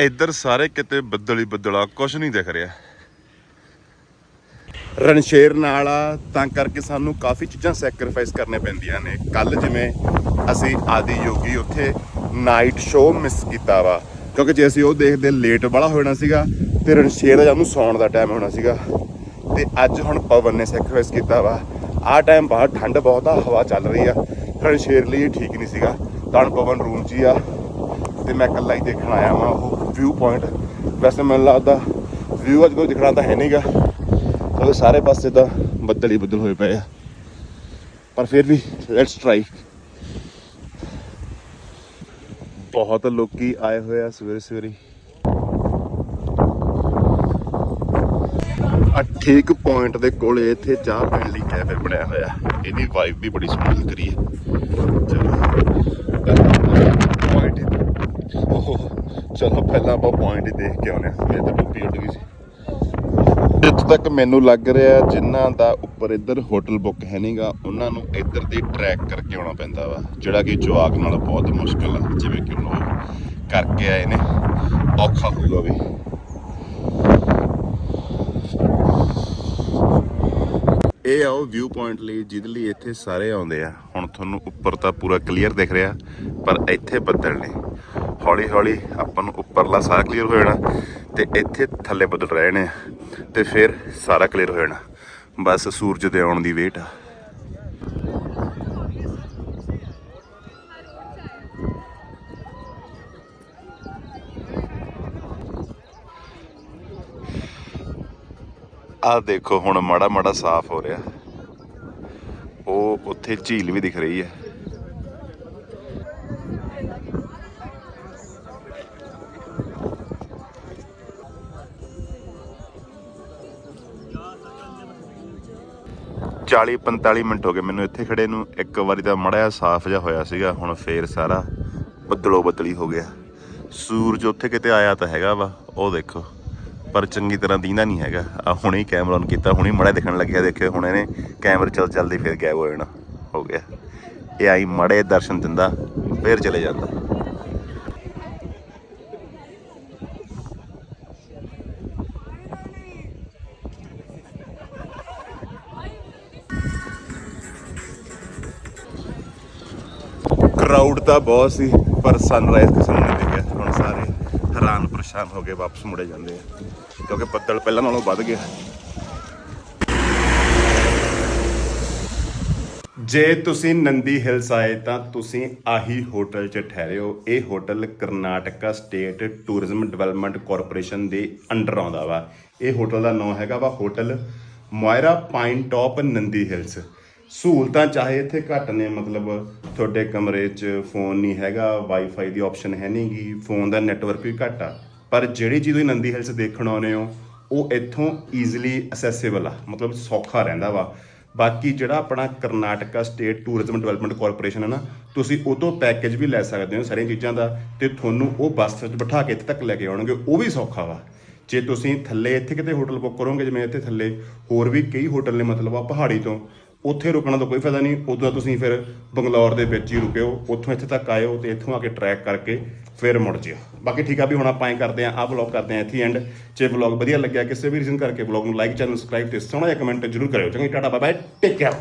ਇੱਧਰ ਸਾਰੇ ਕਿਤੇ ਬੱਦਲ ਹੀ ਬੱਦਲਾ ਕੁਝ ਨਹੀਂ ਦਿਖ ਰਿਹਾ। ਰਣਸ਼ੇਰ ਨਾਲ ਆ, ਤਾਂ ਕਰਕੇ ਸਾਨੂੰ ਕਾਫੀ ਚੀਜ਼ਾਂ ਸੈਕਰੀਫਾਈਸ ਕਰਨੇ ਪੈਂਦੀਆਂ ਨੇ। ਕੱਲ ਜਿਵੇਂ ਅਸੀਂ ਆਦੀ ਯੋਗੀ ਉੱਥੇ ਨਾਈਟ ਸ਼ੋਅ ਮਿਸ ਕੀਤਾ ਵਾ, ਕਿਉਂਕਿ ਜੇ ਅਸੀਂ ਉਹ ਦੇਖਦੇ ਲੇਟ ਵਾਲਾ ਹੋਣਾ ਸੀਗਾ, ਤੇ ਰਣਸ਼ੇਰ ਦਾ ਜਾਨੂੰ ਸੌਣ ਦਾ ਟਾਈਮ ਹੋਣਾ ਸੀਗਾ। ਤੇ ਅੱਜ ਹੁਣ ਪਵਨ ਨੇ ਸੈਕਰੀਫਾਈਸ ਕੀਤਾ ਵਾ। ਆਹ ਟਾਈਮ ਬਾਹਰ ਠੰਡ ਬਹੁਤ ਆ, ਹਵਾ ਚੱਲ ਰਹੀ ਆ। ਰਣਸ਼ੇਰ ਲਈ ਠੀਕ ਨਹੀਂ ਸੀਗਾ। ਤਾਂ ਹੁਣ ਪਵਨ ਰੂਮ 'ਚ ਹੀ ਆ, ਤੇ ਮੈਂ ਇਕੱਲਾ ਹੀ ਦੇਖਣ ਆਇਆ ਵਾਂ, ਉਹ ਵਿਊ ਪੁਆਇੰਟ ਵੈਸੇ ਮੈਨੂੰ ਲੱਗਦਾ ਵਿਊ ਅੱਜ ਕੋਈ ਦਿਖਣਾ ਤਾਂ ਹੈ ਨਹੀਂਗਾ ਕਿਉਂਕਿ ਸਾਰੇ ਪਾਸੇ ਤਾਂ ਬੱਦਲ ਹੀ ਬੱਦਲ ਹੋਏ ਪਏ ਆ। ਪਰ ਫਿਰ ਵੀ ਲੈਟਸ ਟਰਾਈ ਬਹੁਤ ਲੋਕੀ ਆਏ ਹੋਏ ਆ ਸਵੇਰੇ ਸਵੇਰੇ। ਆ ਠੀਕ ਪੁਆਇੰਟ ਦੇ ਕੋਲ ਇੱਥੇ ਚਾਹ ਪੀਣ ਲਈ ਕੈਫੇ ਬਣਿਆ ਹੋਇਆ। ਇਹਦੀ ਵਾਈਬ ਵੀ ਬੜੀ ਸੋਹਣੀ ਲੱਗ ਹੈ। ਚਲੋ ਚਲੋ ਪਹਿਲਾਂ ਆਪਾਂ ਪੁਆਇੰਟ ਹੀ ਦੇਖ ਕੇ ਆਉਨੇ ਆ ਮੇਰੇ ਤਾਂ ਟੁੱਪੀ ਉੱਡ ਗਈ ਸੀ। ਤੱਕ ਮੈਨੂੰ ਲੱਗ ਰਿਹਾ ਜਿਨ੍ਹਾਂ ਦਾ ਉੱਪਰ ਇੱਧਰ ਹੋਟਲ ਬੁੱਕ ਹੈ ਨਹੀਂਗਾ ਉਹਨਾਂ ਨੂੰ ਇੱਧਰ ਦੀ ਟਰੈਕ ਕਰਕੇ ਆਉਣਾ ਪੈਂਦਾ ਵਾ, ਜਿਹੜਾ ਕਿ ਜਵਾਕ ਨਾਲ ਬਹੁਤ ਮੁਸ਼ਕਲ ਆ, ਜਿਵੇਂ ਕਿ ਲੋਕ ਕਰਕੇ ਆਏ ਨੇ, ਔਖਾ ਹੋਊਗਾ ਵੀ। ਇਹ ਆ ਉਹ ਵਿਊ ਪੁਆਇੰਟ ਲਈ, ਜਿਹਦੇ ਲਈ ਇੱਥੇ ਸਾਰੇ ਆਉਂਦੇ ਆ। ਹੁਣ ਤੁਹਾਨੂੰ ਉੱਪਰ ਤਾਂ ਪੂਰਾ ਕਲੀਅਰ ਦਿਖ ਰਿਹਾ, ਪਰ ਇੱਥੇ ਬੱਦਲ ਨੇ। ਹੌਲੀ ਹੌਲੀ ਆਪਾਂ ਨੂੰ ਉੱਪਰਲਾ ਸਾਰਾ ਕਲੀਅਰ ਹੋ ਜਾਣਾ, ਤੇ ਇੱਥੇ ਥੱਲੇ ਬੱਦਲ ਰਹੇ ਨੇ ਤੇ ਫਿਰ ਸਾਰਾ ਕਲੀਅਰ ਹੋ ਜਾਣਾ। ਬਸ ਸੂਰਜ ਦੇ ਆਉਣ ਦੀ ਵੇਟ ਆ। ਆ ਦੇਖੋ, ਹੁਣ ਮਾੜਾ ਮਾੜਾ ਸਾਫ਼ ਹੋ ਰਿਹਾ। ਉਹ ਉੱਥੇ ਝੀਲ ਵੀ ਦਿਖ ਰਹੀ ਹੈ। ਚਾਲੀ 45 ਮਿੰਟ ਹੋ ਗਏ। ਮੈਨੂੰ ਇੱਥੇ ਖੜੇ ਨੂੰ ਇੱਕ ਵਾਰੀ ਤਾਂ ਮੜਾ ਜਿਹਾ ਸਾਫ਼ ਜਿਹਾ ਹੋਇਆ ਸੀਗਾ। ਹੁਣ ਫੇਰ ਸਾਰਾ ਬੱਦਲੋ ਬੱਦਲੀ ਹੋ ਗਿਆ। ਸੂਰਜ ਉੱਥੇ ਕਿਤੇ ਆਇਆ ਤਾਂ ਹੈਗਾ ਵਾ, ਉਹ ਦੇਖੋ। ਪਰ ਚੰਗੀ ਤਰ੍ਹਾਂ ਦੀਂਦਾ ਨਹੀਂ ਹੈਗਾ। ਆ ਹੁਣੇ ਹੀ ਕੈਮਰਾ ਔਨ ਕੀਤਾ, ਹੁਣੇ ਮੜਾ ਦਿਖਣ ਲੱਗਿਆ। ਦੇਖਿਓ, ਹੁਣ ਇਹਨੇ ਕੈਮਰਾ ਚੱਲ ਚੱਲਦੀ ਫਿਰ ਗਾਇਬ ਹੋ ਜਾਣਾ। ਹੋ ਗਿਆ। ਇਹ ਆਈ ਮੜੇ ਦਰਸ਼ਨ ਦਿੰਦਾ, ਫੇਰ ਚਲੇ ਜਾਂਦਾ। ਕਰਾਊਡ ਤਾਂ ਬਹੁਤ ਸੀ, ਪਰ ਸਨਰਾਈਜ਼ ਕਿਸੇ ਨੂੰ ਨਹੀਂ ਦਿਖਿਆ ਹੁਣ ਸਾਰੇ ਹੈਰਾਨ ਪਰੇਸ਼ਾਨ ਹੋ ਕੇ ਵਾਪਸ ਮੁੜੇ ਜਾਂਦੇ ਆ, ਕਿਉਂਕਿ ਬੱਦਲ ਪਹਿਲਾਂ ਨਾਲੋਂ ਵੱਧ ਗਿਆ। ਜੇ ਤੁਸੀਂ ਨੰਦੀ ਹਿਲਸ ਆਏ ਤਾਂ ਤੁਸੀਂ ਆਹੀ ਹੋਟਲ 'ਚ ਠਹਿਰੇ ਹੋ ਇਹ hotel Karnataka state tourism development corporation ਦੇ ਅੰਡਰ ਆਉਂਦਾ ਵਾ। ਇਹ ਹੋਟਲ ਦਾ ਨਾਮ ਹੈਗਾ ਵਾ hotel Mayura Pine Top Nandi Hills. ਸਹੂਲਤਾਂ ਚਾਹੇ ਇੱਥੇ ਘੱਟ ਨੇ, ਮਤਲਬ ਤੁਹਾਡੇ ਕਮਰੇ 'ਚ ਫੋਨ ਨਹੀਂ ਹੈਗਾ ਵਾਈਫਾਈ ਦੀ ਆਪਸ਼ਨ ਹੈ ਨਹੀਂਗੀ ਫੋਨ ਦਾ ਨੈਟਵਰਕ ਵੀ ਘੱਟ ਆ। ਪਰ ਜਿਹੜੀ ਚੀਜ਼ ਤੁਸੀਂ ਨੰਦੀ ਹਿਲਸ ਦੇਖਣ ਆਉਨੇ ਹੋ, ਉਹ ਇੱਥੋਂ ਈਜ਼ੀਲੀ ਅਸੈਸੇਬਲ ਆ, ਮਤਲਬ ਸੌਖਾ ਰਹਿੰਦਾ ਵਾ। ਬਾਕੀ ਜਿਹੜਾ ਆਪਣਾ Karnataka state tourism development corporation ਹੈ ਨਾ, ਤੁਸੀਂ ਉਹ ਤੋਂ ਪੈਕੇਜ ਵੀ ਲੈ ਸਕਦੇ ਹੋ ਸਾਰੀਆਂ ਚੀਜ਼ਾਂ ਦਾ, ਤੇ ਤੁਹਾਨੂੰ ਉਹ ਬੱਸ ਵਿੱਚ ਬਿਠਾ ਕੇ ਇੱਥੇ ਤੱਕ ਲੈ ਕੇ ਆਉਣਗੇ, ਉਹ ਵੀ ਸੌਖਾ ਵਾ। ਜੇ ਤੁਸੀਂ ਥੱਲੇ ਇੱਥੇ ਕਿਤੇ ਹੋਟਲ ਬੁੱਕ ਕਰੋਗੇ, ਜਿਵੇਂ ਇੱਥੇ ਥੱਲੇ ਹੋਰ ਵੀ ਕਈ ਹੋਟਲ ਨੇ, ਮਤਲਬ ਆ ਪਹਾੜੀ ਤੋਂ ਉੱਥੇ ਰੁਕਣ ਦਾ ਕੋਈ ਫਾਇਦਾ ਨਹੀਂ। ਉਦੋਂ ਤੁਸੀਂ ਫਿਰ ਬੰਗਲੌਰ ਦੇ ਵਿੱਚ ਹੀ ਰੁਕਿਓ ਉੱਥੋਂ ਇੱਥੇ ਤੱਕ ਆਇਓ ਤੇ ਇੱਥੋਂ ਆ ਕੇ ਟਰੈਕ ਕਰਕੇ ਫਿਰ ਮੁੜ ਜਿਓ। ਬਾਕੀ ਠੀਕ ਆ ਵੀ ਹੁਣ ਆਪਾਂ ਐਂ ਕਰਦੇ ਆਂ ਆਹ ਵਲੌਗ ਕਰਦੇ ਆਂ ਇੱਥੇ ਐਂਡ ਜੇ ਵਲੌਗ ਵਧੀਆ ਲੱਗਿਆ ਕਿਸੇ ਵੀ ਰੀਜ਼ਨ ਕਰਕੇ ਵਲੌਗ ਨੂੰ ਲਾਈਕ ਚੈਨਲ ਸਬਸਕ੍ਰਾਈਬ ਤੇ ਸੋਹਣਾ ਜਿਹਾ ਕਮੈਂਟ ਜ਼ਰੂਰ ਕਰਿਓ। ਚੰਗੀ ਜੀ, tata bye bye take care